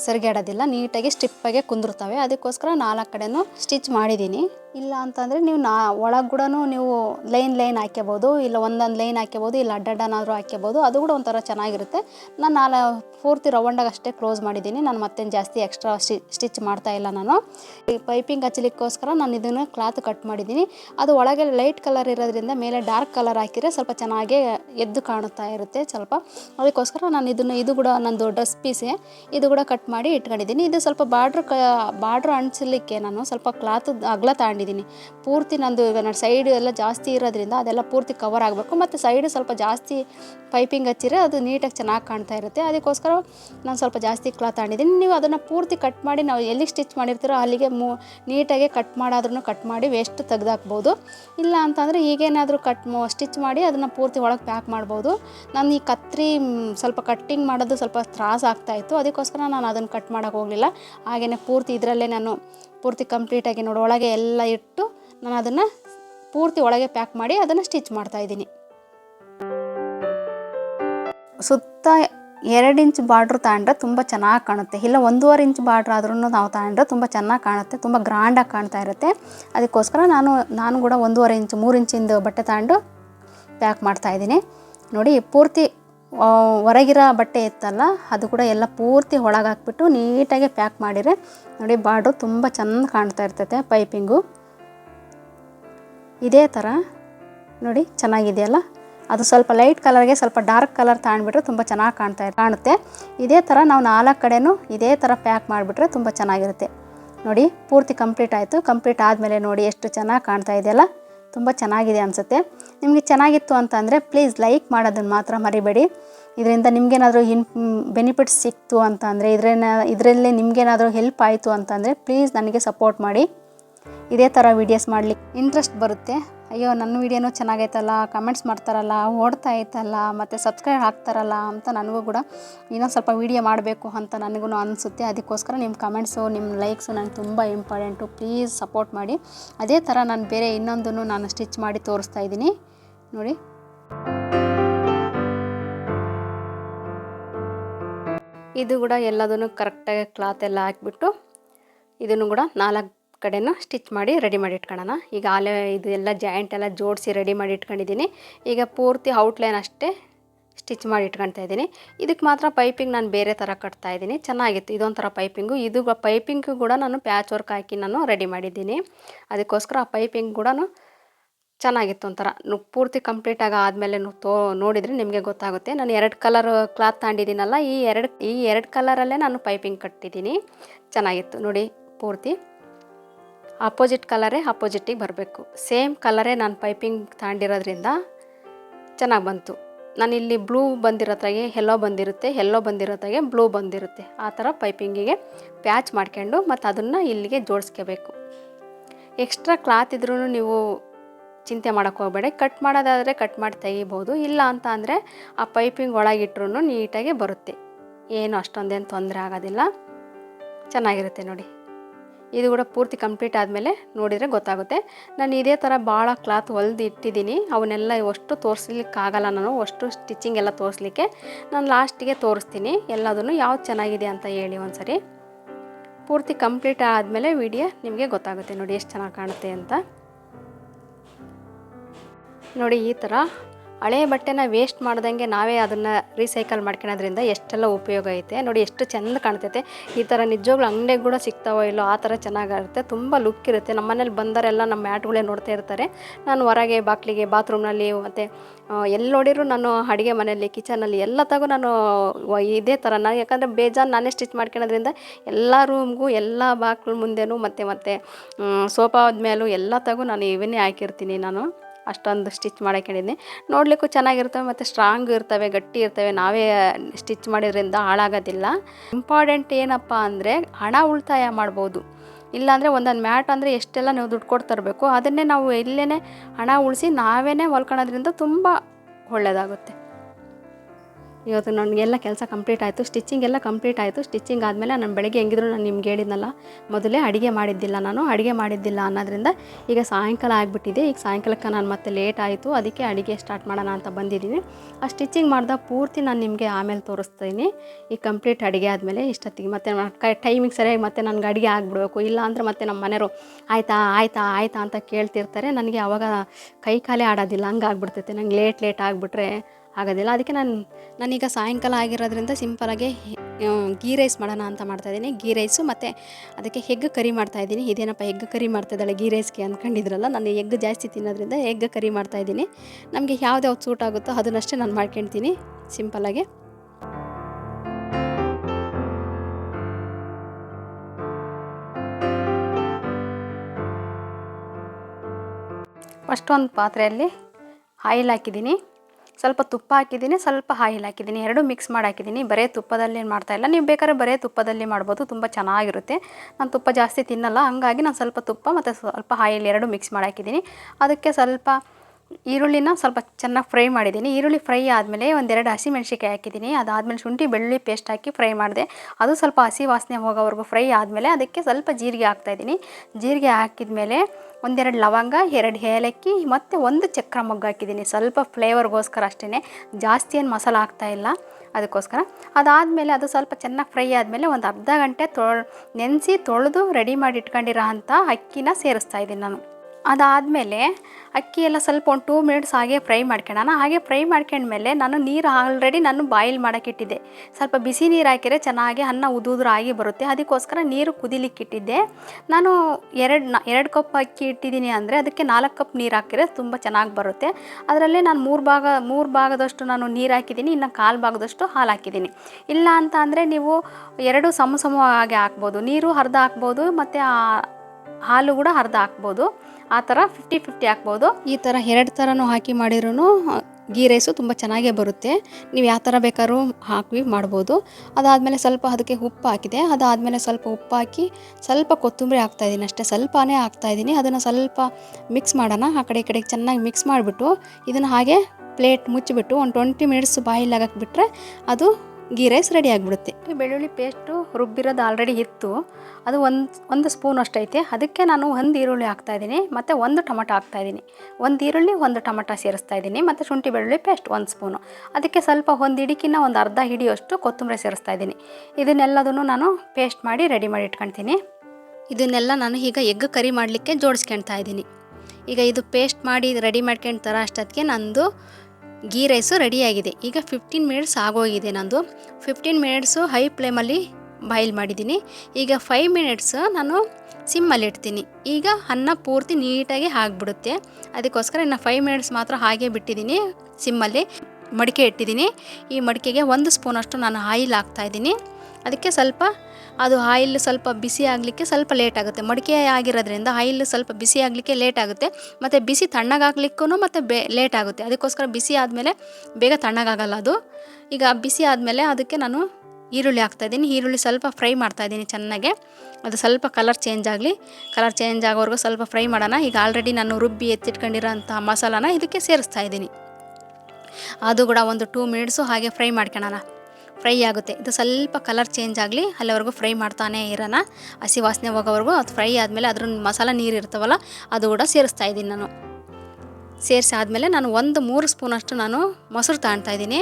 ಸರಿಗಾಡೋದಿಲ್ಲ, ನೀಟಾಗಿ ಸ್ಟಿಪ್ಪಾಗೆ ಕುಂದಿರ್ತವೆ. ಅದಕ್ಕೋಸ್ಕರ ನಾಲ್ಕು ಕಡೆನೂ ಸ್ಟಿಚ್ ಮಾಡಿದ್ದೀನಿ. ಇಲ್ಲ ಅಂತಂದರೆ ನೀವು ನಾ, ಒಳಗೆ ಕೂಡ ನೀವು ಲೈನ್ ಲೈನ್ ಹಾಕ್ಯಬೋದು, ಇಲ್ಲ ಒಂದೊಂದು ಲೈನ್ ಹಾಕ್ಯಬೋದು, ಇಲ್ಲ ಅಡ್ಡಡ್ಡನಾದರೂ ಹಾಕ್ಯಬೋದು, ಅದು ಕೂಡ ಒಂಥರ ಚೆನ್ನಾಗಿರುತ್ತೆ. ನಾನು ನಾಲ್ ಪೂರ್ತಿ ರೌಂಡಾಗಿ ಅಷ್ಟೇ ಕ್ಲೋಸ್ ಮಾಡಿದ್ದೀನಿ. ನಾನು ಮತ್ತೇನು ಜಾಸ್ತಿ ಎಕ್ಸ್ಟ್ರಾ ಸ್ಟಿ, ಸ್ಟಿಚ್ ಮಾಡ್ತಾ ಇಲ್ಲ ನಾನು. ಈ ಪೈಪಿಂಗ್ ಹಚ್ಚಲಿಕ್ಕೋಸ್ಕರ ನಾನು ಇದನ್ನು ಕ್ಲಾತ್ ಕಟ್ ಮಾಡಿದ್ದೀನಿ. ಅದು ಒಳಗೆ ಲೈಟ್ ಕಲರ್ ಇರೋದ್ರಿಂದ ಮೇಲೆ ಡಾರ್ಕ್ ಕಲರ್ ಹಾಕಿದರೆ ಸ್ವಲ್ಪ ಚೆನ್ನಾಗೇ ಎದ್ದು ಕಾಣುತ್ತಾ ಇರುತ್ತೆ ಸ್ವಲ್ಪ. ಅದಕ್ಕೋಸ್ಕರ ನಾನು ಇದನ್ನು, ಇದು ಕೂಡ ನಂದು ಡ್ರೆಸ್ ಪೀಸೇ ಇದು ಕೂಡ ಕಟ್ ಮಾಡಿ ಇಟ್ಕೊಂಡಿದ್ದೀನಿ. ಇದು ಸ್ವಲ್ಪ ಬಾರ್ಡ್ರ್ ಕ, ಬಾರ್ಡ್ರ್ ಅಂಟಿಸ್ಲಿಕ್ಕೆ ನಾನು ಸ್ವಲ್ಪ ಕ್ಲಾತ್, ಅಗಲ ತಗೊಂಡಿದ್ದೀನಿ ಪೂರ್ತಿ ನಂದು ಈಗ ನಾನು ಸೈಡ್ ಎಲ್ಲ ಜಾಸ್ತಿ ಇರೋದ್ರಿಂದ ಅದೆಲ್ಲ ಪೂರ್ತಿ ಕವರ್ ಆಗಬೇಕು. ಮತ್ತು ಸೈಡ್ ಸ್ವಲ್ಪ ಜಾಸ್ತಿ ಪೈಪಿಂಗ್ ಹಚ್ಚಿದ್ರೆ ಅದು ನೀಟಾಗಿ ಚೆನ್ನಾಗಿ ಕಾಣ್ತಾ ಇರುತ್ತೆ. ಅದಕ್ಕೋಸ್ಕರ ನಾನು ಸ್ವಲ್ಪ ಜಾಸ್ತಿ ಕ್ಲಾತ್ ತಗೊಂಡಿದ್ದೀನಿ ನೀವು ಅದನ್ನು ಪೂರ್ತಿ ಕಟ್ ಮಾಡಿ ನಾವು ಎಲ್ಲಿಗೆ ಸ್ಟಿಚ್ ಮಾಡಿರ್ತೀರೋ ಅಲ್ಲಿಗೆ ಮೂ, ನೀಟಾಗಿ ಕಟ್ ಮಾಡಾದ್ರೂ ಕಟ್ ಮಾಡಿ ವೇಸ್ಟ್ ತೆಗೆದಾಕ್ಬೋದು. ಇಲ್ಲ ಅಂತಂದರೆ ಈಗೇನಾದರೂ ಕಟ್ ಸ್ಟಿಚ್ ಮಾಡಿ ಅದನ್ನು ಪೂರ್ತಿ ಒಳಗೆ ಪ್ಯಾಕ್ ಮಾಡ್ಬೋದು. ನಾನು ಈ ಕತ್ರಿ, ಸ್ವಲ್ಪ ಕಟ್ಟಿಂಗ್ ಮಾಡೋದು ಸ್ವಲ್ಪ ತ್ರಾಸ ಆಗ್ತಾಯಿತ್ತು ಅದಕ್ಕೋಸ್ಕರ ನಾನು ಅದನ್ನು ಕಟ್ ಮಾಡೋಕೆ ಹೋಗಲಿಲ್ಲ. ಹಾಗೆಯೇ ಪೂರ್ತಿ ಇದರಲ್ಲೇ ನಾನು ಪೂರ್ತಿ ಕಂಪ್ಲೀಟಾಗಿ ನೋಡಿ, ಒಳಗೆ ಎಲ್ಲ ಇಟ್ಟು ನಾನು ಅದನ್ನು ಪೂರ್ತಿ ಒಳಗೆ ಪ್ಯಾಕ್ ಮಾಡಿ ಅದನ್ನು ಸ್ಟಿಚ್ ಮಾಡ್ತಾಯಿದ್ದೀನಿ ಸುತ್ತ ಎರಡು ಇಂಚ್ ಬಾರ್ಡ್ರ್ ತಗೊಂಡ್ರೆ ತುಂಬ ಚೆನ್ನಾಗಿ ಕಾಣುತ್ತೆ. ಇಲ್ಲ ಒಂದೂವರೆ ಇಂಚ್ ಬಾರ್ಡ್ರ್ ಆದ್ರೂ ನಾವು ತಗೊಂಡ್ರೆ ತುಂಬ ಚೆನ್ನಾಗಿ ಕಾಣುತ್ತೆ, ತುಂಬ ಗ್ರ್ಯಾಂಡಾಗಿ ಕಾಣ್ತಾ ಇರುತ್ತೆ. ಅದಕ್ಕೋಸ್ಕರ ನಾನು ನಾನು ಕೂಡ ಒಂದೂವರೆ ಇಂಚ್ ಮೂರು ಇಂಚಿಂದು ಬಟ್ಟೆ ತಗೊಂಡು ಪ್ಯಾಕ್ ಮಾಡ್ತಾಯಿದ್ದೀನಿ ನೋಡಿ ಪೂರ್ತಿ ಹೊರಗಿರೋ ಬಟ್ಟೆ ಇತ್ತಲ್ಲ, ಅದು ಕೂಡ ಎಲ್ಲ ಪೂರ್ತಿ ಒಳಗೆ ಹಾಕ್ಬಿಟ್ಟು ನೀಟಾಗಿ ಪ್ಯಾಕ್ ಮಾಡಿದರೆ ನೋಡಿ ಬಾರ್ಡ್ರು ತುಂಬ ಚೆಂದ ಕಾಣ್ತಾ ಇರ್ತೈತೆ ಪೈಪಿಂಗು. ಇದೇ ಥರ ನೋಡಿ ಚೆನ್ನಾಗಿದೆಯಲ್ಲ? ಅದು ಸ್ವಲ್ಪ ಲೈಟ್ ಕಲರ್ಗೆ ಸ್ವಲ್ಪ ಡಾರ್ಕ್ ಕಲರ್ ತಗೊಂಡ್ಬಿಟ್ರೆ ತುಂಬ ಚೆನ್ನಾಗಿ ಕಾಣ್ತಾ ಕಾಣುತ್ತೆ. ಇದೇ ಥರ ನಾವು ನಾಲ್ಕು ಕಡೆಯೂ ಇದೇ ಥರ ಪ್ಯಾಕ್ ಮಾಡಿಬಿಟ್ರೆ ತುಂಬ ಚೆನ್ನಾಗಿರುತ್ತೆ. ನೋಡಿ ಪೂರ್ತಿ ಕಂಪ್ಲೀಟ್ ಆಯಿತು. ಕಂಪ್ಲೀಟ್ ಆದಮೇಲೆ ನೋಡಿ ಎಷ್ಟು ಚೆನ್ನಾಗಿ ಕಾಣ್ತಾ ಇದೆಯಲ್ಲ? ತುಂಬ ಚೆನ್ನಾಗಿದೆ ಅನಿಸುತ್ತೆ. ನಿಮಗೆ ಚೆನ್ನಾಗಿತ್ತು ಅಂತಂದರೆ ಪ್ಲೀಸ್ ಲೈಕ್ ಮಾಡೋದನ್ನು ಮಾತ್ರ ಮರಿಬೇಡಿ. ಇದರಿಂದ ನಿಮಗೇನಾದರೂ ಇನ್ ಬೆನಿಫಿಟ್ಸ್ ಸಿಕ್ತು ಅಂತ ಅಂದರೆ ಇದರಲ್ಲೇ ಇದರಲ್ಲಿ ನಿಮಗೇನಾದರೂ ಹೆಲ್ಪ್ ಆಯಿತು ಅಂತಂದರೆ ಪ್ಲೀಸ್ ನನಗೆ ಸಪೋರ್ಟ್ ಮಾಡಿ. ಇದೇ ಥರ ವೀಡಿಯೋಸ್ ಮಾಡಲಿಕ್ಕೆ ಇಂಟ್ರೆಸ್ಟ್ ಬರುತ್ತೆ. ಅಯ್ಯೋ, ನನ್ನ ವೀಡಿಯೋನೂ ಚೆನ್ನಾಗೈತಲ್ಲ ಕಮೆಂಟ್ಸ್ ಮಾಡ್ತಾರಲ್ಲ, ಓಡ್ತಾ ಐತಲ್ಲ, ಮತ್ತು ಸಬ್ಸ್ಕ್ರೈಬ್ ಆಗ್ತಾರಲ್ಲ ಅಂತ ನನಗೂ ಕೂಡ ಇನ್ನೊಂದು ಸ್ವಲ್ಪ ವೀಡಿಯೋ ಮಾಡಬೇಕು ಅಂತ ನನಗೂ ಅನಿಸುತ್ತೆ. ಅದಕ್ಕೋಸ್ಕರ ನಿಮ್ಮ ಕಮೆಂಟ್ಸು ನಿಮ್ಮ ಲೈಕ್ಸು ನನಗೆ ತುಂಬ ಇಂಪಾರ್ಟೆಂಟು ಪ್ಲೀಸ್ ಸಪೋರ್ಟ್ ಮಾಡಿ. ಅದೇ ಥರ ನಾನು ಬೇರೆ ಇನ್ನೊಂದನ್ನು ನಾನು ಸ್ಟಿಚ್ ಮಾಡಿ ತೋರಿಸ್ತಾ ಇದ್ದೀನಿ. ನೋಡಿ. ಇದು ಕೂಡ ಎಲ್ಲದನ್ನು ಕರೆಕ್ಟಾಗಿ ಕ್ಲಾತ್ ಎಲ್ಲ ಹಾಕಿಬಿಟ್ಟು, ಇದನ್ನು ಕೂಡ ನಾಲ್ಕು ಕಡೆನೂ ಸ್ಟಿಚ್ ಮಾಡಿ ರೆಡಿ ಮಾಡಿ ಇಟ್ಕೊಳ್ಳೋಣ ಈಗ ಆಲೆ ಇದೆಲ್ಲ ಜಾಯಿಂಟ್ ಎಲ್ಲ ಜೋಡಿಸಿ ರೆಡಿ ಮಾಡಿ ಇಟ್ಕೊಂಡಿದ್ದೀನಿ ಈಗ ಪೂರ್ತಿ ಔಟ್ಲೈನ್ ಅಷ್ಟೇ ಸ್ಟಿಚ್ ಮಾಡಿ ಇಟ್ಕೊಳ್ತಾ ಇದ್ದೀನಿ. ಇದಕ್ಕೆ ಮಾತ್ರ ಪೈಪಿಂಗ್ ನಾನು ಬೇರೆ ಥರ ಕಟ್ತಾ ಇದ್ದೀನಿ. ಚೆನ್ನಾಗಿತ್ತು. ಇದೊಂಥರ ಪೈಪಿಂಗು. ಇದು ಪೈಪಿಂಗು ಕೂಡ ನಾನು ಪ್ಯಾಚ್ ವರ್ಕ್ ಹಾಕಿ ನಾನು ರೆಡಿ ಮಾಡಿದ್ದೀನಿ. ಅದಕ್ಕೋಸ್ಕರ ಆ ಪೈಪಿಂಗ್ ಕೂಡ ಚೆನ್ನಾಗಿತ್ತು ಒಂಥರ. ಪೂರ್ತಿ ಕಂಪ್ಲೀಟಾಗಿ ಆದಮೇಲೆ ತೋ ನೋಡಿದರೆ ನಿಮಗೆ ಗೊತ್ತಾಗುತ್ತೆ. ನಾನು ಎರಡು ಕಲರ್ ಕ್ಲಾತ್ ತಗೊಂಡಿದ್ದೀನಲ್ಲ, ಈ ಎರಡು ಈ ಎರಡು ಕಲರಲ್ಲೇ ನಾನು ಪೈಪಿಂಗ್ ಕಟ್ಟಿದ್ದೀನಿ. ಚೆನ್ನಾಗಿತ್ತು. ನೋಡಿ ಪೂರ್ತಿ. ಅಪೋಸಿಟ್ ಕಲರೇ ಅಪೋಸಿಟಿಗೆ ಬರಬೇಕು. ಸೇಮ್ ಕಲರೇ ನಾನು ಪೈಪಿಂಗ್ ತಗೊಂಡಿರೋದ್ರಿಂದ ಚೆನ್ನಾಗಿ ಬಂತು. ನಾನು ಇಲ್ಲಿ ಬ್ಲೂ ಬಂದಿರೋತ್ತಾಗೆ ಎಲ್ಲೋ ಬಂದಿರುತ್ತೆ ಎಲ್ಲೋ ಬಂದಿರೋತ್ತಾಗೆ ಬ್ಲೂ ಬಂದಿರುತ್ತೆ. ಆ ಥರ ಪೈಪಿಂಗಿಗೆ ಪ್ಯಾಚ್ ಮಾಡ್ಕೊಂಡು ಮತ್ತು ಅದನ್ನು ಇಲ್ಲಿಗೆ ಜೋಡಿಸ್ಕೋಬೇಕು. ಎಕ್ಸ್ಟ್ರಾ ಕ್ಲಾತ್ ಇದ್ರೂ ನೀವು ಚಿಂತೆ ಮಾಡೋಕ್ಕೆ ಹೋಗಬೇಡಿ. ಕಟ್ ಮಾಡೋದಾದರೆ ಕಟ್ ಮಾಡಿ ತೆಗಿಬೋದು. ಇಲ್ಲ ಅಂತ ಅಂದರೆ ಆ ಪೈಪಿಂಗ್ ಒಳಗಿಟ್ರೂ ನೀಟಾಗಿ ಬರುತ್ತೆ. ಏನು ಅಷ್ಟೊಂದೇನು ತೊಂದರೆ ಆಗೋದಿಲ್ಲ. ಚೆನ್ನಾಗಿರುತ್ತೆ ನೋಡಿ. ಇದು ಕೂಡ ಪೂರ್ತಿ ಕಂಪ್ಲೀಟ್ ಆದಮೇಲೆ ನೋಡಿದರೆ ಗೊತ್ತಾಗುತ್ತೆ. ನಾನು ಇದೇ ಥರ ಭಾಳ ಕ್ಲಾತ್ ಹೊಲ್ದು ಇಟ್ಟಿದ್ದೀನಿ. ಅವನ್ನೆಲ್ಲ ಅಷ್ಟು ತೋರಿಸ್ಲಿಕ್ಕಾಗಲ್ಲ ನಾನು. ಅಷ್ಟು ಸ್ಟಿಚಿಂಗ್ ಎಲ್ಲ ತೋರಿಸ್ಲಿಕ್ಕೆ. ನಾನು ಲಾಸ್ಟಿಗೆ ತೋರಿಸ್ತೀನಿ. ಎಲ್ಲದನ್ನು ಯಾವ್ದು ಚೆನ್ನಾಗಿದೆ ಅಂತ ಹೇಳಿ ಒಂದ್ಸರಿ. ಪೂರ್ತಿ ಕಂಪ್ಲೀಟ್ ಆದಮೇಲೆ ವಿಡಿಯೋ ನಿಮಗೆ ಗೊತ್ತಾಗುತ್ತೆ ನೋಡಿ ಎಷ್ಟು ಚೆನ್ನಾಗಿ ಕಾಣುತ್ತೆ ಅಂತ. ನೋಡಿ ಈ ಥರ ಹಳೆ ಬಟ್ಟೆನ ವೇಸ್ಟ್ ಮಾಡ್ದಂಗೆ ನಾವೇ ಅದನ್ನು ರೀಸೈಕಲ್ ಮಾಡ್ಕೊಳೋದ್ರಿಂದ ಎಷ್ಟೆಲ್ಲ ಉಪಯೋಗ ಐತೆ? ನೋಡಿ ಎಷ್ಟು ಚೆಂದ ಕಾಣ್ತೈತೆ. ಈ ಥರ ನಿಜವಾಗ್ಲೂ ಅಂಗಡಿಗೆ ಕೂಡ ಸಿಗ್ತಾವೋ ಇಲ್ಲೋ ಆ ಥರ ಚೆನ್ನಾಗಿರುತ್ತೆ ತುಂಬ ಲುಕ್ ಇರುತ್ತೆ. ನಮ್ಮ ಮನೇಲಿ ಬಂದರೆಲ್ಲ ನಮ್ಮ ಮ್ಯಾಟ್ಗಳೇ ನೋಡ್ತಾ ಇರ್ತಾರೆ. ನಾನು ಹೊರಗೆ ಬಾಕ್ಲಿಗೆ ಬಾತ್ರೂಮ್ನಲ್ಲಿ ಮತ್ತು ಎಲ್ಲಿ ನೋಡಿದ್ರು ನಾನು ಅಡುಗೆ ಮನೆಯಲ್ಲಿ ಕಿಚನಲ್ಲಿ ಎಲ್ಲ ತಗೋ ನಾನು ಇದೇ ಥರ ನಾನು ಯಾಕಂದರೆ ಬೇಜಾನ್ ನಾನೇ ಸ್ಟಿಚ್ ಮಾಡ್ಕೊಳೋದ್ರಿಂದ ಎಲ್ಲ ರೂಮ್ಗೂ ಎಲ್ಲ ಬಾಕ್ಲ ಮುಂದೆನೂ ಮತ್ತು ಮತ್ತು ಸೋಫಾದ ಮೇಲೂ ಎಲ್ಲ ತಗೋ ನಾನು ಇವನ್ನೇ ಹಾಕಿರ್ತೀನಿ ನಾನು. ಅಷ್ಟೊಂದು ಸ್ಟಿಚ್ ಮಾಡಾಕೊಂಡಿದ್ದೀನಿ ನೋಡಲಿಕ್ಕೂ ಚೆನ್ನಾಗಿರ್ತವೆ ಮತ್ತು ಸ್ಟ್ರಾಂಗ್ ಇರ್ತವೆ, ಗಟ್ಟಿ ಇರ್ತವೆ. ನಾವೇ ಸ್ಟಿಚ್ ಮಾಡಿದ್ರಿಂದ ಹಾಳಾಗೋದಿಲ್ಲ. ಇಂಪಾರ್ಟೆಂಟ್ ಏನಪ್ಪ ಅಂದರೆ ಹಣ ಉಳಿತಾಯ ಮಾಡ್ಬೋದು. ಇಲ್ಲಾಂದರೆ ಒಂದೊಂದು ಮ್ಯಾಟ್ ಅಂದರೆ ಎಷ್ಟೆಲ್ಲ ನೀವು ದುಡ್ಡು ಕೊಟ್ಟು ತರಬೇಕು, ಅದನ್ನೇ ನಾವು ಇಲ್ಲೇ ಹಣ ಉಳಿಸಿ ನಾವೇ ಹೊಲ್ಕೊಳೋದ್ರಿಂದ ತುಂಬ ಒಳ್ಳೆಯದಾಗುತ್ತೆ ಇವತ್ತು ನನಗೆಲ್ಲ ಕೆಲಸ ಕಂಪ್ಲೀಟ್ ಆಯಿತು ಸ್ಟಿಚಿಂಗ್ ಎಲ್ಲ ಕಂಪ್ಲೀಟ್ ಆಯಿತು ಸ್ಟಿಚಿಂಗ್ ಆದಮೇಲೆ ನಾನು ಬೆಳಗ್ಗೆ ಹೆಂಗಿದ್ರು ನಾನು ನಿಮ್ಗೆ ಹೇಳಿದ್ನಲ್ಲ, ಮೊದಲೇ ಅಡುಗೆ ಮಾಡಿದ್ದಿಲ್ಲ ನಾನು, ಅಡುಗೆ ಮಾಡಿದ್ದಿಲ್ಲ ಅನ್ನೋದ್ರಿಂದ ಈಗ ಸಾಯಂಕಾಲ ಆಗಿಬಿಟ್ಟಿದೆ. ಈಗ ಸಾಯಂಕಾಲಕ್ಕೆ ನಾನು ಮತ್ತೆ ಲೇಟ್ ಆಯಿತು, ಅದಕ್ಕೆ ಅಡುಗೆ ಸ್ಟಾರ್ಟ್ ಮಾಡೋಣ ಅಂತ ಬಂದಿದ್ದೀನಿ. ಆ ಸ್ಟಿಚಿಂಗ್ ಮಾಡಿದ ಪೂರ್ತಿ ನಾನು ನಿಮಗೆ ಆಮೇಲೆ ತೋರಿಸ್ತೀನಿ. ಈ ಕಂಪ್ಲೀಟ್ ಅಡುಗೆ ಆದಮೇಲೆ ಇಷ್ಟೊತ್ತಿಗೆ ಮತ್ತೆ ಟೈಮಿಂಗ್ ಸರಿಯಾಗಿ ಮತ್ತೆ ನನಗೆ ಅಡುಗೆ ಆಗಿಬಿಡ್ಬೇಕು, ಇಲ್ಲ ಅಂದರೆ ಮತ್ತೆ ನಮ್ಮ ಮನೆಯವರು ಆಯ್ತಾ ಆಯ್ತಾ ಆಯ್ತಾ ಅಂತ ಕೇಳ್ತಿರ್ತಾರೆ. ನನಗೆ ಅವಾಗ ಕೈ ಕಾಲೇ ಆಡೋದಿಲ್ಲ ಹಂಗೆ ಆಗ್ಬಿಡ್ತೈತೆ ನಂಗೆ ಲೇಟ್ ಲೇಟ್ ಆಗಿಬಿಟ್ರೆ ಆಗೋದಿಲ್ಲ. ಅದಕ್ಕೆ ನಾನು, ನಾನೀಗ ಸಾಯಂಕಾಲ ಆಗಿರೋದ್ರಿಂದ ಸಿಂಪಲಾಗಿ ಗೀ ರೈಸ್ ಮಾಡೋಣ ಅಂತ ಮಾಡ್ತಾಯಿದ್ದೀನಿ ಗೀ ರೈಸು ಮತ್ತು ಅದಕ್ಕೆ ಎಗ್ ಕರಿ ಮಾಡ್ತಾಯಿದ್ದೀನಿ ಇದೇನಪ್ಪ ಎಗ್ ಕರಿ ಮಾಡ್ತಾಯಿದ್ದಾಳೆ ಗೀ ರೈಸ್ಗೆ ಅಂದ್ಕೊಂಡಿದ್ರಲ್ಲ ನಾನು ಎಗ್ ಜಾಸ್ತಿ ತಿನ್ನೋದ್ರಿಂದ ಎಗ್ ಕರಿ ಮಾಡ್ತಾಯಿದ್ದೀನಿ ನಮಗೆ ಯಾವ್ದು ಸೂಟ್ ಆಗುತ್ತೋ ಅದನ್ನಷ್ಟೇ ನಾನು ಮಾಡ್ಕೊಳ್ತೀನಿ ಸಿಂಪಲಾಗಿ ಫಸ್ಟ್ ಒಂದು ಪಾತ್ರೆಯಲ್ಲಿ ಆಯಿಲ್ ಹಾಕಿದ್ದೀನಿ. ಸ್ವಲ್ಪ ತುಪ್ಪ ಹಾಕಿದ್ದೀನಿ, ಸ್ವಲ್ಪ ಹಾಯಿಲ್ ಹಾಕಿದ್ದೀನಿ. ಎರಡು ಮಿಕ್ಸ್ ಮಾಡಿ ಹಾಕಿದ್ದೀನಿ. ಬರೇ ತುಪ್ಪದಲ್ಲಿ ಏನು ಮಾಡ್ತಾಯಿಲ್ಲ ನೀವು ಬೇಕಾದ್ರೆ ಬರೇ ತುಪ್ಪದಲ್ಲಿ ಮಾಡ್ಬೋದು, ತುಂಬ ಚೆನ್ನಾಗಿರುತ್ತೆ. ನಾನು ತುಪ್ಪ ಜಾಸ್ತಿ ತಿನ್ನಲ್ಲ, ಹಂಗಾಗಿ ನಾನು ಸ್ವಲ್ಪ ತುಪ್ಪ ಮತ್ತು ಸ್ವಲ್ಪ ಹಾಯಿಲ್ ಎರಡು ಮಿಕ್ಸ್ ಮಾಡಿ ಹಾಕಿದ್ದೀನಿ. ಅದಕ್ಕೆ ಸ್ವಲ್ಪ ಈರುಳ್ಳಿನ ಸ್ವಲ್ಪ ಚೆನ್ನಾಗಿ ಫ್ರೈ ಮಾಡಿದ್ದೀನಿ. ಈರುಳ್ಳಿ ಫ್ರೈ ಆದಮೇಲೆ ಒಂದೆರಡು ಹಸಿಮೆಣ್ಸಿಕಾಯಿ ಹಾಕಿದ್ದೀನಿ. ಅದಾದಮೇಲೆ ಶುಂಠಿ, ಬೆಳ್ಳುಳ್ಳಿ ಪೇಸ್ಟ್ ಹಾಕಿ ಫ್ರೈ ಮಾಡಿದೆ. ಅದು ಸ್ವಲ್ಪ ಹಸಿ ವಾಸನೆ ಹೋಗೋವರೆಗೂ ಫ್ರೈ ಆದಮೇಲೆ ಅದಕ್ಕೆ ಸ್ವಲ್ಪ ಜೀರಿಗೆ ಹಾಕ್ತಾಯಿದ್ದೀನಿ ಜೀರಿಗೆ ಹಾಕಿದ್ಮೇಲೆ ಒಂದೆರಡು ಲವಂಗ, ಎರಡು ಏಲಕ್ಕಿ, ಮತ್ತು ಒಂದು ಚಕ್ರ ಮೊಗ್ಗು ಹಾಕಿದ್ದೀನಿ. ಸ್ವಲ್ಪ ಫ್ಲೇವರ್ಗೋಸ್ಕರ ಅಷ್ಟೇ ಜಾಸ್ತಿ ಏನು ಮಸಾಲ ಹಾಕ್ತಾಯಿಲ್ಲ ಅದಕ್ಕೋಸ್ಕರ. ಅದಾದಮೇಲೆ ಅದು ಸ್ವಲ್ಪ ಚೆನ್ನಾಗಿ ಫ್ರೈ ಆದಮೇಲೆ ಒಂದು ಅರ್ಧ ಗಂಟೆ ತೊಳ್ ನೆನೆಸಿ ತೊಳೆದು ರೆಡಿ ಮಾಡಿ ಇಟ್ಕೊಂಡಿರೋ ಅಂಥ ಅಕ್ಕಿನ ಸೇರಿಸ್ತಾ ಇದ್ದೀನಿ ನಾನು. ಅದಾದಮೇಲೆ ಅಕ್ಕಿ ಎಲ್ಲ ಸ್ವಲ್ಪ ಒಂದು ಟೂ ಮಿನಿಟ್ಸ್ ಹಾಗೆ ಫ್ರೈ ಮಾಡ್ಕೊಳ್ಳೋಣ ಹಾಗೆ ಫ್ರೈ ಮಾಡ್ಕೊಂಡ್ಮೇಲೆ ನಾನು ನೀರು ಆಲ್ರೆಡಿ ನಾನು ಬಾಯಿಲ್ ಮಾಡೋಕ್ಕಿಟ್ಟಿದ್ದೆ ಸ್ವಲ್ಪ ಬಿಸಿ ನೀರು ಹಾಕಿದರೆ ಚೆನ್ನಾಗಿ ಅನ್ನ ಉದುದ್ರು ಆಗಿ ಬರುತ್ತೆ. ಅದಕ್ಕೋಸ್ಕರ ನೀರು ಕುದಿಲಿಕ್ಕಿಟ್ಟಿದ್ದೆ ನಾನು ಎರಡು ಎರಡು ಕಪ್ ಅಕ್ಕಿ ಇಟ್ಟಿದ್ದೀನಿ ಅಂದರೆ ಅದಕ್ಕೆ ನಾಲ್ಕು ಕಪ್ ನೀರು ಹಾಕಿದರೆ ತುಂಬ ಚೆನ್ನಾಗಿ ಬರುತ್ತೆ. ಅದರಲ್ಲೇ ನಾನು ಮೂರು ಭಾಗ, ಮೂರು ಭಾಗದಷ್ಟು ನಾನು ನೀರು ಹಾಕಿದ್ದೀನಿ, ಇನ್ನು ಕಾಲು ಭಾಗದಷ್ಟು ಹಾಲು ಹಾಕಿದ್ದೀನಿ. ಇಲ್ಲ ಅಂತ ಅಂದರೆ ನೀವು ಎರಡು ಸಮ ಸಮವಾಗಿ ಹಾಕ್ಬೋದು. ನೀರು ಅರ್ಧ ಹಾಕ್ಬೋದು, ಮತ್ತು ಹಾಲು ಕೂಡ ಅರ್ಧ ಹಾಕ್ಬೋದು. ಆ ಥರ ಫಿಫ್ಟಿ ಫಿಫ್ಟಿ ಹಾಕ್ಬೋದು. ಈ ಥರ ಎರಡು ಥರನೂ ಹಾಕಿ ಮಾಡಿರೂ ಗೀ ರೈಸು ತುಂಬ ಚೆನ್ನಾಗೇ ಬರುತ್ತೆ. ನೀವು ಯಾವ ಥರ ಬೇಕಾದ್ರೂ ಹಾಕಿ ಮಾಡ್ಬೋದು. ಅದಾದಮೇಲೆ ಸ್ವಲ್ಪ ಅದಕ್ಕೆ ಉಪ್ಪು ಹಾಕಿದೆ. ಅದಾದಮೇಲೆ ಸ್ವಲ್ಪ ಉಪ್ಪು ಹಾಕಿ ಸ್ವಲ್ಪ ಕೊತ್ತಂಬರಿ ಹಾಕ್ತಾಯಿದ್ದೀನಿ ಅಷ್ಟೇ. ಸ್ವಲ್ಪನೇ ಹಾಕ್ತಾಯಿದ್ದೀನಿ ಅದನ್ನು ಸ್ವಲ್ಪ ಮಿಕ್ಸ್ ಮಾಡೋಣ. ಆ ಕಡೆ ಈ ಕಡೆ ಚೆನ್ನಾಗಿ ಮಿಕ್ಸ್ ಮಾಡಿಬಿಟ್ಟು ಇದನ್ನು ಹಾಗೆ ಪ್ಲೇಟ್ ಮುಚ್ಚಿಬಿಟ್ಟು ಒಂದು ಟ್ವೆಂಟಿ ಮಿನಿಟ್ಸ್ ಬಾಯಿಲಾಗಕ್ಕೆ ಬಿಟ್ಟರೆ ಅದು ಗೀ ರೈಸ್ ರೆಡಿ ಆಗಿಬಿಡುತ್ತೆ. ಬೆಳ್ಳುಳ್ಳಿ ಪೇಸ್ಟು ರುಬ್ಬಿರೋದು ಆಲ್ರೆಡಿ ಇತ್ತು. ಅದು ಒಂದು ಒಂದು ಸ್ಪೂನ್ ಅಷ್ಟೈತೆ. ಅದಕ್ಕೆ ನಾನು ಒಂದು ಈರುಳ್ಳಿ ಹಾಕ್ತಾಯಿದ್ದೀನಿ ಮತ್ತು ಒಂದು ಟೊಮಟೊ ಹಾಕ್ತಾಯಿದ್ದೀನಿ ಒಂದು ಈರುಳ್ಳಿ, ಒಂದು ಟೊಮಟೊ ಸೇರಿಸ್ತಾ ಇದ್ದೀನಿ, ಮತ್ತು ಶುಂಠಿ ಬೆಳ್ಳುಳ್ಳಿ ಪೇಸ್ಟ್ ಒಂದು ಸ್ಪೂನು ಅದಕ್ಕೆ ಸ್ವಲ್ಪ ಒಂದು ಹಿಡಿಕಿನ ಒಂದು ಅರ್ಧ ಹಿಡಿಯೋಷ್ಟು ಕೊತ್ತಂಬರಿ ಸೇರಿಸ್ತಾ ಇದ್ದೀನಿ. ಇದನ್ನೆಲ್ಲದನ್ನು ನಾನು ಪೇಸ್ಟ್ ಮಾಡಿ ರೆಡಿ ಮಾಡಿ ಇಟ್ಕೊಳ್ತೀನಿ ಇದನ್ನೆಲ್ಲ ನಾನು ಈಗ ಎಗ್ ಕರಿ ಮಾಡಲಿಕ್ಕೆ ಜೋಡಿಸ್ಕೊಳ್ತಾ ಇದ್ದೀನಿ. ಈಗ ಇದು ಪೇಸ್ಟ್ ಮಾಡಿ ರೆಡಿ ಮಾಡ್ಕೊಂತಾರ ಅಷ್ಟೊತ್ತಿಗೆ ನಂದು ಗೀ ರೈಸು ರೆಡಿಯಾಗಿದೆ ಈಗ ಫಿಫ್ಟೀನ್ ಮಿನಿಟ್ಸ್ ಆಗೋಗಿದೆ ನಂದು. ಫಿಫ್ಟೀನ್ ಮಿನಿಟ್ಸು ಹೈ ಫ್ಲೇಮಲ್ಲಿ ಬಾಯ್ಲ್ ಮಾಡಿದ್ದೀನಿ. ಈಗ ಫೈವ್ ಮಿನಿಟ್ಸ್ ನಾನು ಸಿಮ್ಮಲ್ಲಿ ಇಡ್ತೀನಿ. ಈಗ ಅನ್ನ ಪೂರ್ತಿ ನೀಟಾಗಿ ಆಗಿಬಿಡುತ್ತೆ. ಅದಕ್ಕೋಸ್ಕರ ಇನ್ನು ಫೈವ್ ಮಿನಿಟ್ಸ್ ಮಾತ್ರ ಹಾಗೆ ಬಿಟ್ಟಿದ್ದೀನಿ ಸಿಮ್ಮಲ್ಲಿ ಮಡಿಕೆ ಇಟ್ಟಿದ್ದೀನಿ. ಈ ಮಡಿಕೆಗೆ ಒಂದು ಸ್ಪೂನಷ್ಟು ನಾನು ಆಯಿಲ್ ಹಾಕ್ತಾಯಿದ್ದೀನಿ ಅದಕ್ಕೆ ಸ್ವಲ್ಪ ಅದು ಆಯಿಲ್ ಸ್ವಲ್ಪ ಬಿಸಿ ಆಗಲಿಕ್ಕೆ ಸ್ವಲ್ಪ ಲೇಟ್ ಆಗುತ್ತೆ. ಮಡಿಕೆ ಆಗಿರೋದ್ರಿಂದ ಆಯಿಲ್ ಸ್ವಲ್ಪ ಬಿಸಿ ಆಗಲಿಕ್ಕೆ ಲೇಟ್ ಆಗುತ್ತೆ. ಮತ್ತು ಬಿಸಿ ತಣ್ಣಗಾಗ್ಲಿಕ್ಕೂ ಮತ್ತು ಬೇ ಲೇಟ್ ಆಗುತ್ತೆ. ಅದಕ್ಕೋಸ್ಕರ ಬಿಸಿ ಆದಮೇಲೆ ಬೇಗ ತಣ್ಣಗಾಗಲ್ಲ ಅದು. ಈಗ ಬಿಸಿ ಆದಮೇಲೆ ಅದಕ್ಕೆ ನಾನು ಈರುಳ್ಳಿ ಹಾಕ್ತಾಯಿದ್ದೀನಿ ಈರುಳ್ಳಿ ಸ್ವಲ್ಪ ಫ್ರೈ ಮಾಡ್ತಾಯಿದ್ದೀನಿ ಚೆನ್ನಾಗೆ. ಅದು ಸ್ವಲ್ಪ ಕಲರ್ ಚೇಂಜ್ ಆಗಲಿ. ಕಲರ್ ಚೇಂಜ್ ಆಗೋವರೆಗೂ ಸ್ವಲ್ಪ ಫ್ರೈ ಮಾಡೋಣ. ಈಗ ಆಲ್ರೆಡಿ ನಾನು ರುಬ್ಬಿ ಎತ್ತಿಟ್ಕೊಂಡಿರೋಂಥ ಮಸಾಲಾನ ಇದಕ್ಕೆ ಸೇರಿಸ್ತಾ ಇದ್ದೀನಿ. ಅದು ಕೂಡ ಒಂದು ಟೂ ಮಿನಿಟ್ಸು ಹಾಗೆ ಫ್ರೈ ಮಾಡ್ಕೊಳ್ಳೋಣ ಫ್ರೈ ಆಗುತ್ತೆ. ಇದು ಸ್ವಲ್ಪ ಕಲರ್ ಚೇಂಜ್ ಆಗಲಿ ಅಲ್ಲಿವರೆಗೂ ಫ್ರೈ ಮಾಡ್ತಾನೆ ಇರೋಣ. ಹಸಿ ವಾಸನೆ ಹೋಗೋವರೆಗೂ ಅದು ಫ್ರೈ ಆದಮೇಲೆ ಅದ್ರ ಮಸಾಲ ನೀರು ಇರ್ತಾವಲ್ಲ, ಅದು ಕೂಡ ಸೇರಿಸ್ತಾ ಇದ್ದೀನಿ ನಾನು. ಸೇರಿಸಿ ಆದಮೇಲೆ ನಾನು ಒಂದು ಮೂರು ಸ್ಪೂನಷ್ಟು ನಾನು ಮೊಸರು ತಗೊಳ್ತಾ ಇದ್ದೀನಿ.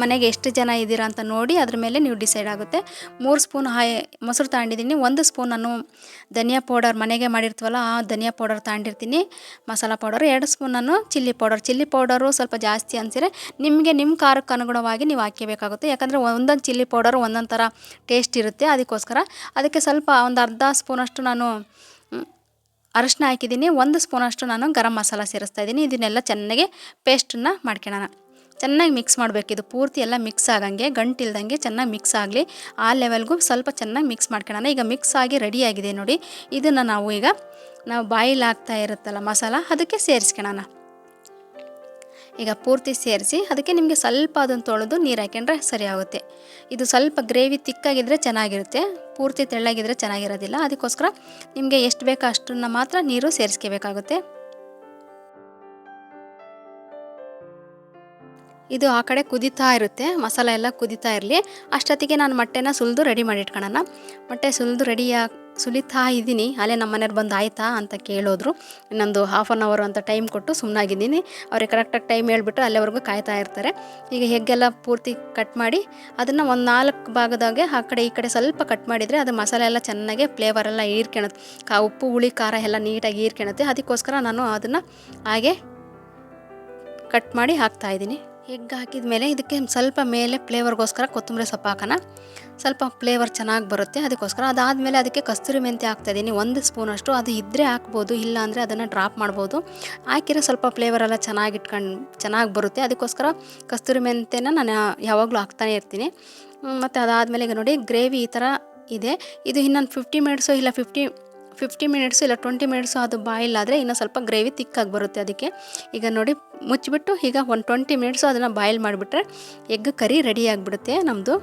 ಮನೆಗೆ ಎಷ್ಟು ಜನ ಇದ್ದೀರಾ ಅಂತ ನೋಡಿ ಅದ್ರ ಮೇಲೆ ನೀವು ಡಿಸೈಡ್ ಆಗುತ್ತೆ. ಮೂರು ಸ್ಪೂನ್ ಹಾಯ್, ಮೊಸರು ತಗೊಂಡಿದ್ದೀನಿ ಒಂದು ಸ್ಪೂನ್ ನಾನು ಧನಿಯಾ ಪೌಡರ್ ಮನೆಗೆ ಮಾಡಿರ್ತೀವಲ್ಲ, ಆ ಧನಿಯಾ ಪೌಡರ್ ತಗೊಂಡಿರ್ತೀನಿ ಮಸಾಲ ಪೌಡರ್. ಎರಡು ಸ್ಪೂನ್ ನಾನು ಚಿಲ್ಲಿ ಪೌಡರ್. ಚಿಲ್ಲಿ ಪೌಡರು ಸ್ವಲ್ಪ ಜಾಸ್ತಿ ಅನಿಸಿದ್ರೆ ನಿಮಗೆ ನಿಮ್ಮ ಖಾರಕ್ಕೆ ಅನುಗುಣವಾಗಿ ನೀವು ಹಾಕಬೇಕಾಗುತ್ತೆ. ಯಾಕಂದರೆ ಒಂದೊಂದು ಚಿಲ್ಲಿ ಪೌಡರ್ ಒಂದೊಂದು ಥರ ಟೇಸ್ಟ್ ಇರುತ್ತೆ ಅದಕ್ಕೋಸ್ಕರ. ಅದಕ್ಕೆ ಸ್ವಲ್ಪ ಒಂದು ಅರ್ಧ ಸ್ಪೂನಷ್ಟು ನಾನು ಅರಶಿನ ಹಾಕಿದ್ದೀನಿ. ಒಂದು ಸ್ಪೂನಷ್ಟು ನಾನು ಗರಂ ಮಸಾಲ ಸೇರಿಸ್ತಾ ಇದ್ದೀನಿ. ಇದನ್ನೆಲ್ಲ ಚೆನ್ನಾಗಿ ಪೇಸ್ಟನ್ನು ಮಾಡ್ಕೊಳ್ಳೋಣ. ಚೆನ್ನಾಗಿ ಮಿಕ್ಸ್ ಮಾಡಬೇಕು. ಇದು ಪೂರ್ತಿ ಎಲ್ಲ ಮಿಕ್ಸ್ ಆಗಂಗೆ ಗಂಟಿಲ್ದಂಗೆ ಚೆನ್ನಾಗಿ ಮಿಕ್ಸ್ ಆಗಲಿ. ಆ ಲೆವೆಲ್ಗೂ ಸ್ವಲ್ಪ ಚೆನ್ನಾಗಿ ಮಿಕ್ಸ್ ಮಾಡ್ಕೊಳ್ಳೋಣ. ಈಗ ಮಿಕ್ಸ್ ಆಗಿ ರೆಡಿಯಾಗಿದೆ ನೋಡಿ. ಇದನ್ನು ನಾವು ಈಗ, ನಾವು ಬಾಯಿಲ್ ಆಗ್ತಾ ಇರುತ್ತಲ್ಲ ಮಸಾಲ, ಅದಕ್ಕೆ ಸೇರಿಸ್ಕೊಳ್ಳೋಣ. ಈಗ ಪೂರ್ತಿ ಸೇರಿಸಿ, ಅದಕ್ಕೆ ನಿಮಗೆ ಸ್ವಲ್ಪ ಅದನ್ನು ತೊಳೆದು ನೀರು ಹಾಕೊಂಡ್ರೆ ಸರಿ ಆಗುತ್ತೆ. ಇದು ಸ್ವಲ್ಪ ಗ್ರೇವಿ ತಿಕ್ಕಾಗಿದ್ದರೆ ಚೆನ್ನಾಗಿರುತ್ತೆ. ಪೂರ್ತಿ ತೆಳ್ಳಗಿದ್ರೆ ಚೆನ್ನಾಗಿರೋದಿಲ್ಲ. ಅದಕ್ಕೋಸ್ಕರ ನಿಮಗೆ ಎಷ್ಟು ಬೇಕೋ ಅಷ್ಟನ್ನು ಮಾತ್ರ ನೀರು ಸೇರಿಸ್ಕೋಬೇಕಾಗುತ್ತೆ. ಇದು ಆ ಕಡೆ ಕುದೀತಾ ಇರುತ್ತೆ, ಮಸಾಲೆ ಎಲ್ಲ ಕುದೀತಾ ಇರಲಿ. ಅಷ್ಟೊತ್ತಿಗೆ ನಾನು ಮೊಟ್ಟೆನ ಸುಲಿದು ರೆಡಿ ಮಾಡಿ ಇಟ್ಕೊಳ್ಳೋಣ ಮೊಟ್ಟೆ ಸುಲಿದು ರೆಡಿಯಾ ಸುಲಿತಾ ಇದ್ದೀನಿ. ಅಲ್ಲೇ ನಮ್ಮ ಮನೆಯವ್ರು ಬಂದು ಆಯಿತಾ? ಅಂತ ಕೇಳೋದ್ರು. ಇನ್ನೊಂದು ಹಾಫ್ ಆನ್ ಅವರ್ ಅಂತ ಟೈಮ್ ಕೊಟ್ಟು ಸುಮ್ಮನಾಗಿದ್ದೀನಿ ಅವ್ರಿಗೆ ಕರೆಕ್ಟಾಗಿ ಟೈಮ್ ಹೇಳ್ಬಿಟ್ಟು ಅಲ್ಲಿವರೆಗೂ ಕಾಯ್ತಾ ಇರ್ತಾರೆ. ಈಗ ಹೆಗ್ಗೆಲ್ಲ ಪೂರ್ತಿ ಕಟ್ ಮಾಡಿ, ಅದನ್ನು ಒಂದು ನಾಲ್ಕು ಭಾಗದಾಗೆ ಆ ಕಡೆ ಈ ಕಡೆ ಸ್ವಲ್ಪ ಕಟ್ ಮಾಡಿದರೆ ಅದು ಮಸಾಲೆ ಎಲ್ಲ ಚೆನ್ನಾಗಿ ಫ್ಲೇವರ್ ಎಲ್ಲ ಹೀರ್ಕೊಳುತ್ತೆ ಕಾ ಉಪ್ಪು, ಹುಳಿ, ಖಾರ ಎಲ್ಲ ನೀಟಾಗಿ ಹೀರ್ಕೊಳುತ್ತೆ ಅದಕ್ಕೋಸ್ಕರ ನಾನು ಅದನ್ನು ಹಾಗೆ ಕಟ್ ಮಾಡಿ ಹಾಕ್ತಾ ಇದ್ದೀನಿ. ಎಗ್ ಹಾಕಿದ ಮೇಲೆ ಇದಕ್ಕೆ ಸ್ವಲ್ಪ ಮೇಲೆ ಫ್ಲೇವರ್ಗೋಸ್ಕರ ಕೊತ್ತಂಬರಿ ಸೊಪ್ಪು ಹಾಕೋಣ. ಸ್ವಲ್ಪ ಫ್ಲೇವರ್ ಚೆನ್ನಾಗಿ ಬರುತ್ತೆ ಅದಕ್ಕೋಸ್ಕರ. ಅದಾದಮೇಲೆ ಅದಕ್ಕೆ ಕಸ್ತೂರಿ ಮೆಂತ್ಯ ಹಾಕ್ತಾಯಿದ್ದೀನಿ ಒಂದು ಸ್ಪೂನಷ್ಟು. ಅದು ಇದ್ದರೆ ಹಾಕ್ಬೋದು, ಇಲ್ಲ ಅಂದರೆ ಅದನ್ನು ಡ್ರಾಪ್ ಮಾಡ್ಬೋದು. ಹಾಕಿರೋ ಸ್ವಲ್ಪ ಫ್ಲೇವರ್ ಎಲ್ಲ ಚೆನ್ನಾಗಿ ಇಟ್ಕೊಂಡು, ಚೆನ್ನಾಗಿ ಬರುತ್ತೆ. ಅದಕ್ಕೋಸ್ಕರ ಕಸ್ತೂರಿ ಮೆಂತ್ಯನ ನಾನು ಯಾವಾಗಲೂ ಹಾಕ್ತಾನೆ ಇರ್ತೀನಿ. ಮತ್ತು ಅದಾದಮೇಲೆ ಈಗ ನೋಡಿ, ಗ್ರೇವಿ ಈ ಥರ ಇದೆ. ಇದು ಇನ್ನೊಂದು ಫಿಫ್ಟಿ ಮಿನಿಟ್ಸು ಇಲ್ಲ ಫಿಫ್ಟಿ ಫಿಫ್ಟಿ ಮಿನಿಟ್ಸು ಇಲ್ಲ ಟ್ವೆಂಟಿ ಮಿನಿಟ್ಸು ಅದು ಬಾಯಿಲ್ ಆದರೆ ಇನ್ನೂ ಸ್ವಲ್ಪ ಗ್ರೇವಿ ತಿಕ್ಕಾಗಿ ಬರುತ್ತೆ ಅದಕ್ಕೆ. ಈಗ ನೋಡಿ, ಮುಚ್ಚಿಬಿಟ್ಟು ಈಗ ಒಂದು ಟ್ವೆಂಟಿ ಮಿನಿಟ್ಸು ಅದನ್ನು ಬಾಯಿಲ್ ಮಾಡಿಬಿಟ್ರೆ ಎಗ್ ಕರಿ ರೆಡಿ ಆಗಿಬಿಡುತ್ತೆ ನಮ್ಮದು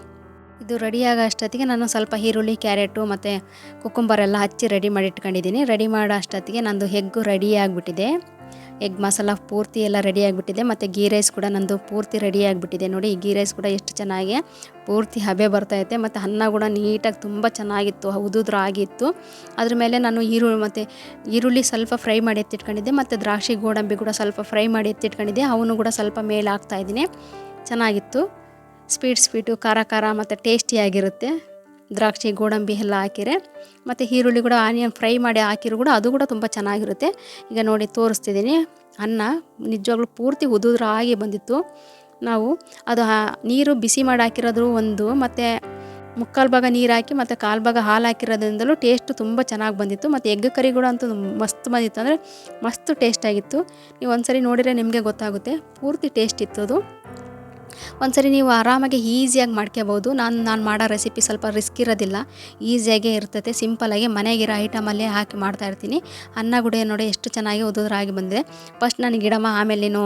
ಇದು ರೆಡಿ ಆಗೋ ಅಷ್ಟೊತ್ತಿಗೆ ನಾನು ಸ್ವಲ್ಪ ಈರುಳ್ಳಿ, ಕ್ಯಾರೆಟು ಮತ್ತು ಕುಕ್ಕುಂಬರೆಲ್ಲ ಹಚ್ಚಿ ರೆಡಿ ಮಾಡಿ ಇಟ್ಕೊಂಡಿದ್ದೀನಿ ರೆಡಿ ಮಾಡೋ ಅಷ್ಟೊತ್ತಿಗೆ ನಂದು ಹೆಗ್ಗು ರೆಡಿ ಆಗಿಬಿಟ್ಟಿದೆ. ಎಗ್ ಮಸಾಲ ಪೂರ್ತಿ ಎಲ್ಲ ರೆಡಿ ಆಗಿಬಿಟ್ಟಿದೆ. ಮತ್ತು ಗೀ ರೈಸ್ ಕೂಡ ನಂದು ಪೂರ್ತಿ ರೆಡಿ ಆಗಿಬಿಟ್ಟಿದೆ. ನೋಡಿ, ಈ ಗೀ ರೈಸ್ ಕೂಡ ಎಷ್ಟು ಚೆನ್ನಾಗಿ ಪೂರ್ತಿ ಹಬೆ ಬರ್ತೈತೆ ಮತ್ತು ಅನ್ನ ಕೂಡ ನೀಟಾಗಿ ತುಂಬ ಚೆನ್ನಾಗಿತ್ತು. ಉದುದ್ರ ಆಗಿತ್ತು. ಅದ್ರ ಮೇಲೆ ನಾನು ಈರುಳ್ಳಿ ಮತ್ತು ಈರುಳ್ಳಿ ಸ್ವಲ್ಪ ಫ್ರೈ ಮಾಡಿ ಎತ್ತಿಟ್ಕೊಂಡಿದ್ದೆ. ಮತ್ತು ದ್ರಾಕ್ಷಿ ಗೋಡಂಬಿ ಕೂಡ ಸ್ವಲ್ಪ ಫ್ರೈ ಮಾಡಿ ಎತ್ತಿಟ್ಕೊಂಡಿದ್ದೆ. ಅವನು ಕೂಡ ಸ್ವಲ್ಪ ಮೇಲೆ ಹಾಕ್ತಾಯಿದ್ದೀನಿ ಚೆನ್ನಾಗಿತ್ತು. ಸ್ವೀಟ್ ಸ್ವೀಟು ಖಾರ ಖಾರ ಮತ್ತು ಟೇಸ್ಟಿಯಾಗಿರುತ್ತೆ ದ್ರಾಕ್ಷಿ, ಗೋಡಂಬಿ ಎಲ್ಲ ಹಾಕಿರೆ ಮತ್ತು ಈರುಳ್ಳಿ ಕೂಡ ಆನಿಯನ್ ಫ್ರೈ ಮಾಡಿ ಹಾಕಿರು ಕೂಡ ಅದು ಕೂಡ ತುಂಬ ಚೆನ್ನಾಗಿರುತ್ತೆ. ಈಗ ನೋಡಿ ತೋರಿಸ್ತಿದ್ದೀನಿ. ಅನ್ನ ನಿಜವಾಗ್ಲೂ ಪೂರ್ತಿ ಉದುದ್ರ ಹಾಗೆ ಬಂದಿತ್ತು. ನಾವು ಅದು ನೀರು ಬಿಸಿ ಮಾಡಿ ಹಾಕಿರೋದು ಒಂದು ಮತ್ತು ಮುಕ್ಕಾಲು ಭಾಗ ನೀರು ಹಾಕಿ ಮತ್ತು ಕಾಲು ಭಾಗ ಹಾಲು ಹಾಕಿರೋದ್ರಿಂದಲೂ ಟೇಸ್ಟು ತುಂಬ ಚೆನ್ನಾಗಿ ಬಂದಿತ್ತು. ಮತ್ತು ಎಗ್ ಕರಿ ಕೂಡ ಅಂತೂ ಮಸ್ತ್ ಬಂದಿತ್ತು. ಅಂದರೆ ಮಸ್ತ್ ಟೇಸ್ಟ್ ಆಗಿತ್ತು. ನೀವು ಒಂದ್ಸರಿ ನೋಡಿದರೆ ನಿಮಗೆ ಗೊತ್ತಾಗುತ್ತೆ. ಪೂರ್ತಿ ಟೇಸ್ಟ್ ಇತ್ತು ಅದು. ಒಂದ್ಸರಿ ನೀವು ಆರಾಮಾಗಿ ಈಸಿಯಾಗಿ ಮಾಡ್ಕೋಬೋದು ನಾನು ನಾನು ಮಾಡೋ ರೆಸಿಪಿ ಸ್ವಲ್ಪ ರಿಸ್ಕ್ ಇರೋದಿಲ್ಲ. ಈಸಿಯಾಗೇ ಇರ್ತೈತೆ. ಸಿಂಪಲಾಗಿ ಮನೆಗಿರೋ ಐಟಮಲ್ಲೇ ಹಾಕಿ ಮಾಡ್ತಾ ಇರ್ತೀನಿ. ಅನ್ನ ಗುಡೆ ನೋಡಿ ಎಷ್ಟು ಚೆನ್ನಾಗಿ ಉದುದ್ರಾಗಿ ಬಂದಿದೆ. ಫಸ್ಟ್ ನಾನು ಗಿಡಮ ಆಮೇಲೆ ನೀನು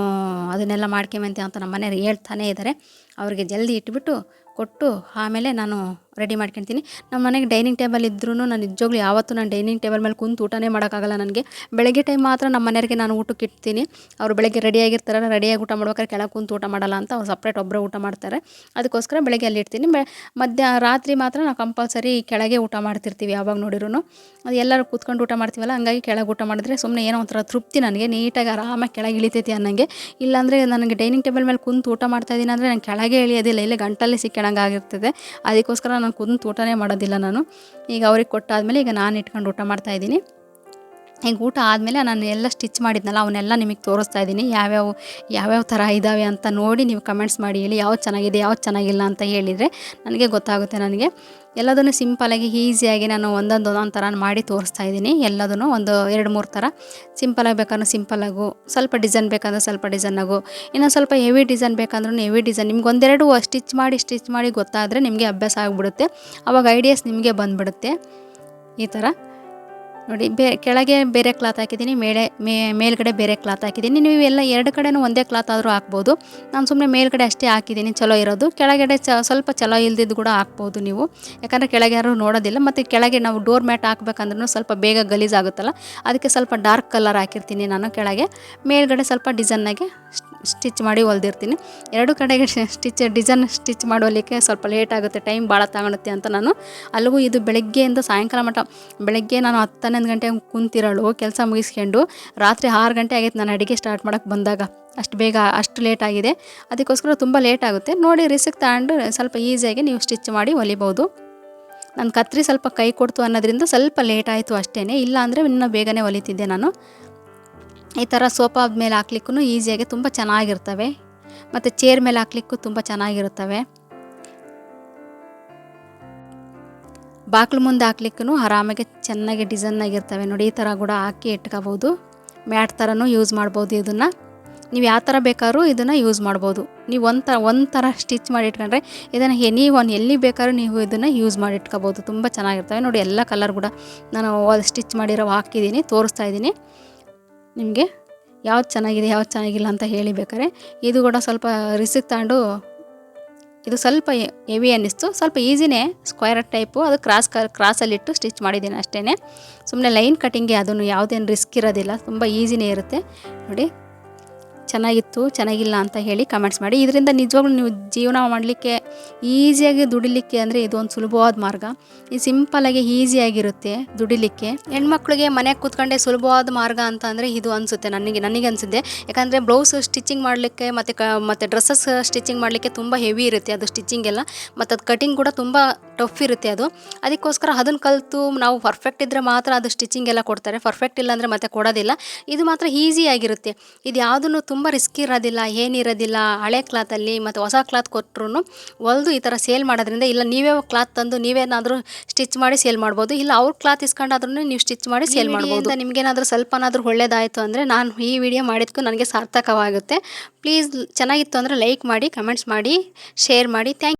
ಅದನ್ನೆಲ್ಲ ಮಾಡ್ಕೊಂಬಂತೆ ಅಂತ ನಮ್ಮ ಮನೆಯವ್ರು ಹೇಳ್ತಾನೇ ಇದ್ದಾರೆ ಅವ್ರಿಗೆ ಜಲ್ದಿ ಇಟ್ಬಿಟ್ಟು ಕೊಟ್ಟು ಆಮೇಲೆ ನಾನು ರೆಡಿ ಮಾಡ್ಕೊತೀನಿ. ನಮ್ಮ ಮನೆಗೆ ಡೈನಿಂಗ್ ಟೇಬಲ್ ಇದ್ರೂ ನಾನು ನಿಜವಾಗ್ಲೂ ಯಾವತ್ತೂ ನಾನು ಡೈನಿಂಗ್ ಟೇಬಲ್ ಮೇಲೆ ಕುಂತು ಊಟನೇ ಮಾಡೋಕ್ಕಾಗಲ್ಲ ನನಗೆ. ಬೆಳಗ್ಗೆ ಟೈಮ್ ಮಾತ್ರ ನಮ್ಮ ಮನೆಯವರಿಗೆ ನಾನು ಊಟಕ್ಕೆ ಇಡ್ತೀನಿ. ಅವ್ರು ಬೆಳಗ್ಗೆ ರೆಡಿಯಾಗಿರ್ತಾರಲ್ಲ ರೆಡಿಯಾಗಿ ಊಟ ಮಾಡ್ಬೇಕಾದ್ರೆ ಕೆಳಗೆ ಕುಂತು ಊಟ ಮಾಡಲ್ಲ ಅಂತ ಅವ್ರು ಸಪ್ರೇಟ್ ಒಬ್ಬರೇ ಊಟ ಮಾಡ್ತಾರೆ. ಅದಕ್ಕೋಸ್ಕರ ಬೆಳಗ್ಗೆ ಅಲ್ಲಿ ಇಡ್ತೀನಿ. ಬೆ ಮಧ್ಯ ರಾತ್ರಿ ಮಾತ್ರ ನಾವು ಕಂಪಲ್ಸರಿ ಕೆಳಗೆ ಊಟ ಮಾಡ್ತಿರ್ತೀವಿ ಯಾವಾಗ ನೋಡಿರೂ ಅದು ಎಲ್ಲರೂ ಕೂತ್ಕೊಂಡು ಊಟ ಮಾಡ್ತೀವಲ್ಲ, ಹಂಗಾಗಿ ಕೆಳಗೆ ಊಟ ಮಾಡಿದ್ರೆ ಸುಮ್ಮನೆ ಏನೋ ಒಂಥರ ತೃಪ್ತಿ ನನಗೆ. ನೀಟಾಗಿ ಆರಾಮಾಗಿ ಕೆಳಗೆ ಇಳಿತೈತಿ ಅನ್ನಂಗೆ. ಇಲ್ಲಾಂದರೆ ನನಗೆ ಡೈನಿಂಗ್ ಟೇಬಲ್ ಮೇಲೆ ಕುಂತು ಊಟ ಮಾಡ್ತಾ ಇದ್ದೀನಿ ಅಂದರೆ ನಾನು ಕೆಳಗೆ ಇಳಿಯೋದಿಲ್ಲ. ಇಲ್ಲೇ ಗಂಟಲ್ಲಿ ಸಿಕ್ಕಣಂಗೆ ಆಗಿರ್ತದೆ. ಅದಕ್ಕೋಸ್ಕರ ನಾನು ಕುಂತು ಊಟನೇ ಮಾಡೋದಿಲ್ಲ ನಾನು. ಈಗ ಅವ್ರಿಗೆ ಕೊಟ್ಟಾದಮೇಲೆ ಈಗ ನಾನು ಇಟ್ಕೊಂಡು ಊಟ ಮಾಡ್ತಾ ಇದ್ದೀನಿ. ಈಗ ಊಟ ಆದಮೇಲೆ ನಾನು ಎಲ್ಲ ಸ್ಟಿಚ್ ಮಾಡಿದ್ನಲ್ಲ, ಅವನ್ನೆಲ್ಲ ನಿಮಗೆ ತೋರಿಸ್ತಾ ಇದ್ದೀನಿ ಯಾವ್ಯಾವ ಯಾವ್ಯಾವ ಥರ ಇದ್ದಾವೆ ಅಂತ ನೋಡಿ ನೀವು ಕಮೆಂಟ್ಸ್ ಮಾಡಿ ಹೇಳಿ, ಯಾವ್ದು ಚೆನ್ನಾಗಿದೆ, ಯಾವ್ದು ಚೆನ್ನಾಗಿಲ್ಲ ಅಂತ ಹೇಳಿದರೆ ನನಗೆ ಗೊತ್ತಾಗುತ್ತೆ ನನಗೆ. ಎಲ್ಲದನ್ನು ಸಿಂಪಲಾಗಿ ಈಸಿಯಾಗಿ ನಾನು ಒಂದೊಂದು ಒಂದೊಂದು ಥರ ಮಾಡಿ ತೋರಿಸ್ತಾ ಇದ್ದೀನಿ ಎಲ್ಲದನ್ನು ಒಂದು ಎರಡು ಮೂರು ಥರ ಸಿಂಪಲಾಗಿ ಬೇಕಾದ್ರೂ ಸಿಂಪಲಾಗು ಸ್ವಲ್ಪ ಡಿಸೈನ್ ಬೇಕಂದ್ರೆ ಸ್ವಲ್ಪ ಡಿಸೈನಾಗು ಇನ್ನು ಸ್ವಲ್ಪ ಹೆವಿ ಡಿಸೈನ್ ಬೇಕಂದ್ರೂ ಹೆವಿ ಡಿಸೈನ್ ನಿಮ್ಗೆ ಒಂದೆರಡು ಸ್ಟಿಚ್ ಮಾಡಿ ಸ್ಟಿಚ್ ಮಾಡಿ ಗೊತ್ತಾದರೆ ನಿಮಗೆ ಅಭ್ಯಾಸ ಆಗಿಬಿಡುತ್ತೆ. ಅವಾಗ ಐಡಿಯಾಸ್ ನಿಮಗೆ ಬಂದುಬಿಡುತ್ತೆ. ಈ ಥರ ನೋಡಿ, ಬೇ, ಕೆಳಗೆ ಬೇರೆ ಕ್ಲಾತ್ ಹಾಕಿದ್ದೀನಿ ಮೇಲೆ ಮೇಲ್ಗಡೆ ಬೇರೆ ಕ್ಲಾತ್ ಹಾಕಿದ್ದೀನಿ. ನೀವು ಎಲ್ಲ ಎರಡು ಕಡೆನೂ ಒಂದೇ ಕ್ಲಾತ್ ಆದರೂ ಹಾಕ್ಬೋದು. ನಾನು ಸುಮ್ಮನೆ ಮೇಲ್ಗಡೆ ಅಷ್ಟೇ ಹಾಕಿದ್ದೀನಿ, ಚಲೋ ಇರೋದು. ಕೆಳಗಡೆ ಚ, ಸ್ವಲ್ಪ ಚಲೋ ಇಲ್ದಿದ್ದು ಕೂಡ ಹಾಕ್ಬೋದು ನೀವು. ಯಾಕಂದರೆ ಕೆಳಗೆ ಯಾರು ನೋಡೋದಿಲ್ಲ. ಮತ್ತು ಕೆಳಗೆ ನಾವು ಡೋರ್ ಮ್ಯಾಟ್ ಹಾಕ್ಬೇಕಂದ್ರೂ ಸ್ವಲ್ಪ ಬೇಗ ಗಲೀಜಾಗುತ್ತಲ್ಲ? ಅದಕ್ಕೆ ಸ್ವಲ್ಪ ಡಾರ್ಕ್ ಕಲರ್ ಹಾಕಿರ್ತೀನಿ ನಾನು ಕೆಳಗೆ. ಮೇಲ್ಗಡೆ ಸ್ವಲ್ಪ ಡಿಸೈನ್ನಾಗೆ ಸ್ಟಿಚ್ ಮಾಡಿ ಹೊಲ್ದಿರ್ತೀನಿ. ಎರಡು ಕಡೆಗೆ ಸ್ಟಿಚ್, ಡಿಸೈನ್ ಸ್ಟಿಚ್ ಮಾಡೋಲಿಕ್ಕೆ ಸ್ವಲ್ಪ ಲೇಟ್ ಆಗುತ್ತೆ, ಟೈಮ್ ಭಾಳ ತಗೊಳುತ್ತೆ ಅಂತ ನಾನು. ಅಲ್ಲಿಗೂ ಇದು ಬೆಳಗ್ಗೆಯಿಂದ ಸಾಯಂಕಾಲ ಮಟ್ಟ ಬೆಳಗ್ಗೆ ನಾನು ಹತ್ತು ಹನ್ನೊಂದು ಗಂಟೆ ಕುಂತಿರೋಳು ಕೆಲಸ ಮುಗಿಸ್ಕೊಂಡು ರಾತ್ರಿ ಆರು ಗಂಟೆ ಆಗೈತೆ ನಾನು ಅಡುಗೆ ಸ್ಟಾರ್ಟ್ ಮಾಡೋಕ್ಕೆ ಬಂದಾಗ. ಅಷ್ಟು ಬೇಗ, ಅಷ್ಟು ಲೇಟ್ ಆಗಿದೆ. ಅದಕ್ಕೋಸ್ಕರ ತುಂಬ ಲೇಟ್ ಆಗುತ್ತೆ. ನೋಡಿ ರಿಸ್ಕ್ ತಗೊಂಡು ಸ್ವಲ್ಪ ಈಸಿಯಾಗಿ ನೀವು ಸ್ಟಿಚ್ ಮಾಡಿ ಹೊಲಿಬೋದು. ನನ್ನ ಕತ್ರಿ ಸ್ವಲ್ಪ ಕೈ ಕೊಡ್ತು ಅನ್ನೋದ್ರಿಂದ ಸ್ವಲ್ಪ ಲೇಟ್ ಆಯಿತು ಅಷ್ಟೇ ಇಲ್ಲ ಅಂದರೆ ಇನ್ನೂ ಬೇಗನೆ ಹೊಲಿತಿದ್ದೆ ನಾನು. ಈ ಥರ ಸೋಫಾ ಮೇಲೆ ಹಾಕ್ಲಿಕ್ಕೂ ಈಸಿಯಾಗಿ ತುಂಬ ಚೆನ್ನಾಗಿರ್ತವೆ. ಮತ್ತು ಚೇರ್ ಮೇಲೆ ಹಾಕ್ಲಿಕ್ಕೂ ತುಂಬ ಚೆನ್ನಾಗಿರುತ್ತವೆ. ಬಾಕ್ಲು ಮುಂದೆ ಹಾಕ್ಲಿಕ್ಕೂ ಆರಾಮಾಗಿ ಚೆನ್ನಾಗಿ ಡಿಸೈನ್ ಆಗಿರ್ತವೆ. ನೋಡಿ, ಈ ಥರ ಕೂಡ ಹಾಕಿ ಇಟ್ಕೋಬೋದು. ಮ್ಯಾಟ್ ಥರನೂ ಯೂಸ್ ಮಾಡ್ಬೋದು ಇದನ್ನು. ನೀವು ಯಾವ ಥರ ಬೇಕಾದ್ರೂ ಇದನ್ನು ಯೂಸ್ ಮಾಡ್ಬೋದು. ನೀವು ಒಂದು ಥರ ಸ್ಟಿಚ್ ಮಾಡಿ ಇಟ್ಕೊಂಡ್ರೆ ಇದನ್ನು ಎನಿ ಒನ್ ಎಲ್ಲಿ ಬೇಕಾದ್ರೂ ನೀವು ಇದನ್ನು ಯೂಸ್ ಮಾಡಿ ಇಟ್ಕೋಬೋದು. ತುಂಬ ಚೆನ್ನಾಗಿರ್ತವೆ. ನೋಡಿ, ಎಲ್ಲ ಕಲರ್ ಕೂಡ ನಾನು ಸ್ಟಿಚ್ ಮಾಡಿರೋ ಹಾಕಿದ್ದೀನಿ, ತೋರಿಸ್ತಾ ಇದ್ದೀನಿ. ನಿಮಗೆ ಯಾವ್ದು ಚೆನ್ನಾಗಿದೆ, ಯಾವ್ದು ಚೆನ್ನಾಗಿಲ್ಲ ಅಂತ ಹೇಳಿ ಬೇಕಾದ್ರೆ ಇದು ಕೂಡ ಸ್ವಲ್ಪ ರಿಸಿಕ್ ತಗೊಂಡು ಇದು ಸ್ವಲ್ಪ ಹೆವಿ ಅನ್ನಿಸ್ತು. ಸ್ವಲ್ಪ ಈಸಿನೇ ಸ್ಕ್ವೇರ್ ಟೈಪು ಅದು ಕ್ರಾಸ್ ಕ ಕ್ರಾಸಲ್ಲಿಟ್ಟು ಸ್ಟಿಚ್ ಮಾಡಿದ್ದೀನಿ ಅಷ್ಟೇ ಸುಮ್ಮನೆ ಲೈನ್ ಕಟ್ಟಿಂಗ್ಗೆ ಅದನ್ನು ಯಾವುದೇನು ರಿಸ್ಕ್ ಇರೋದಿಲ್ಲ. ತುಂಬ ಈಸಿನೇ ಇರುತ್ತೆ. ನೋಡಿ. ಚೆನ್ನಾಗಿತ್ತು, ಚೆನ್ನಾಗಿಲ್ಲ ಅಂತ ಹೇಳಿ ಕಮೆಂಟ್ಸ್ ಮಾಡಿ. ಇದರಿಂದ ನಿಜವಾಗ್ಲೂ ನೀವು ಜೀವನ ಮಾಡಲಿಕ್ಕೆ ಈಸಿಯಾಗಿ ದುಡಿಲಿಕ್ಕೆ ಅಂದರೆ ಇದು ಒಂದು ಸುಲಭವಾದ ಮಾರ್ಗ. ಈ ಸಿಂಪಲಾಗಿ ಈಸಿಯಾಗಿರುತ್ತೆ ದುಡಿಲಿಕ್ಕೆ. ಹೆಣ್ಮಕ್ಳಿಗೆ ಮನೆಗೆ ಕೂತ್ಕೊಂಡೆ ಸುಲಭವಾದ ಮಾರ್ಗ ಅಂತ ಅಂದರೆ ಇದು ಅನಿಸುತ್ತೆ ನನಗೆ ನನಗೆ ಅನಿಸಿದ್ದೆ. ಯಾಕಂದರೆ ಬ್ಲೌಸ್ ಸ್ಟಿಚಿಂಗ್ ಮಾಡಲಿಕ್ಕೆ ಮತ್ತು ಕ, ಮತ್ತು ಡ್ರೆಸ್ಸಸ್ ಸ್ಟಿಚಿಂಗ್ ಮಾಡಲಿಕ್ಕೆ ತುಂಬ ಹೆವಿ ಇರುತ್ತೆ ಅದು ಸ್ಟಿಚಿಂಗ್ ಎಲ್ಲ. ಮತ್ತು ಅದು ಕಟಿಂಗ್ ಕೂಡ ತುಂಬ ಟಫ್ ಇರುತ್ತೆ ಅದು. ಅದಕ್ಕೋಸ್ಕರ ಅದನ್ನು ಕಲಿತು ನಾವು ಪರ್ಫೆಕ್ಟ್ ಇದ್ದರೆ ಮಾತ್ರ ಅದು ಸ್ಟಿಚಿಂಗ್ ಎಲ್ಲ ಕೊಡ್ತಾರೆ. ಪರ್ಫೆಕ್ಟ್ ಇಲ್ಲ ಅಂದರೆ ಮತ್ತೆ ಕೊಡೋದಿಲ್ಲ. ಇದು ಮಾತ್ರ ಈಸಿಯಾಗಿರುತ್ತೆ ಇದು ಯಾವುದನ್ನು ತುಂಬ ರಿಸ್ಕ್ ಇರೋದಿಲ್ಲ ಏನಿರೋದಿಲ್ಲ ಹಳೆ ಕ್ಲಾತಲ್ಲಿ ಮತ್ತು ಹೊಸ ಕ್ಲಾತ್ ಕೊಟ್ಟರು ಹೊಲ್ದು ಈ ಥರ ಸೇಲ್ ಮಾಡೋದ್ರಿಂದ ಇಲ್ಲ ನೀವೇ ಕ್ಲಾತ್ ತಂದು ನೀವೇನಾದರೂ ಸ್ಟಿಚ್ ಮಾಡಿ ಸೇಲ್ ಮಾಡ್ಬೋದು. ಇಲ್ಲ ಅವ್ರ ಕ್ಲಾತ್ ಇಸ್ಕೊಂಡಾದ್ರೂ ನೀವು ಸ್ಟಿಚ್ ಮಾಡಿ ಸೇಲ್ ಮಾಡ್ಬೋದು. ನಿಮಗೇನಾದರೂ ಸ್ವಲ್ಪನಾದರೂ ಒಳ್ಳೇದಾಯಿತು ಅಂದರೆ ನಾನು ಈ ವಿಡಿಯೋ ಮಾಡಿದ್ಕು ನನಗೆ ಸಾರ್ಥಕವಾಗುತ್ತೆ. ಪ್ಲೀಸ್ ಚೆನ್ನಾಗಿತ್ತು ಅಂದರೆ ಲೈಕ್ ಮಾಡಿ ಕಮೆಂಟ್ಸ್ ಮಾಡಿ ಶೇರ್ ಮಾಡಿ. ಥ್ಯಾಂಕ್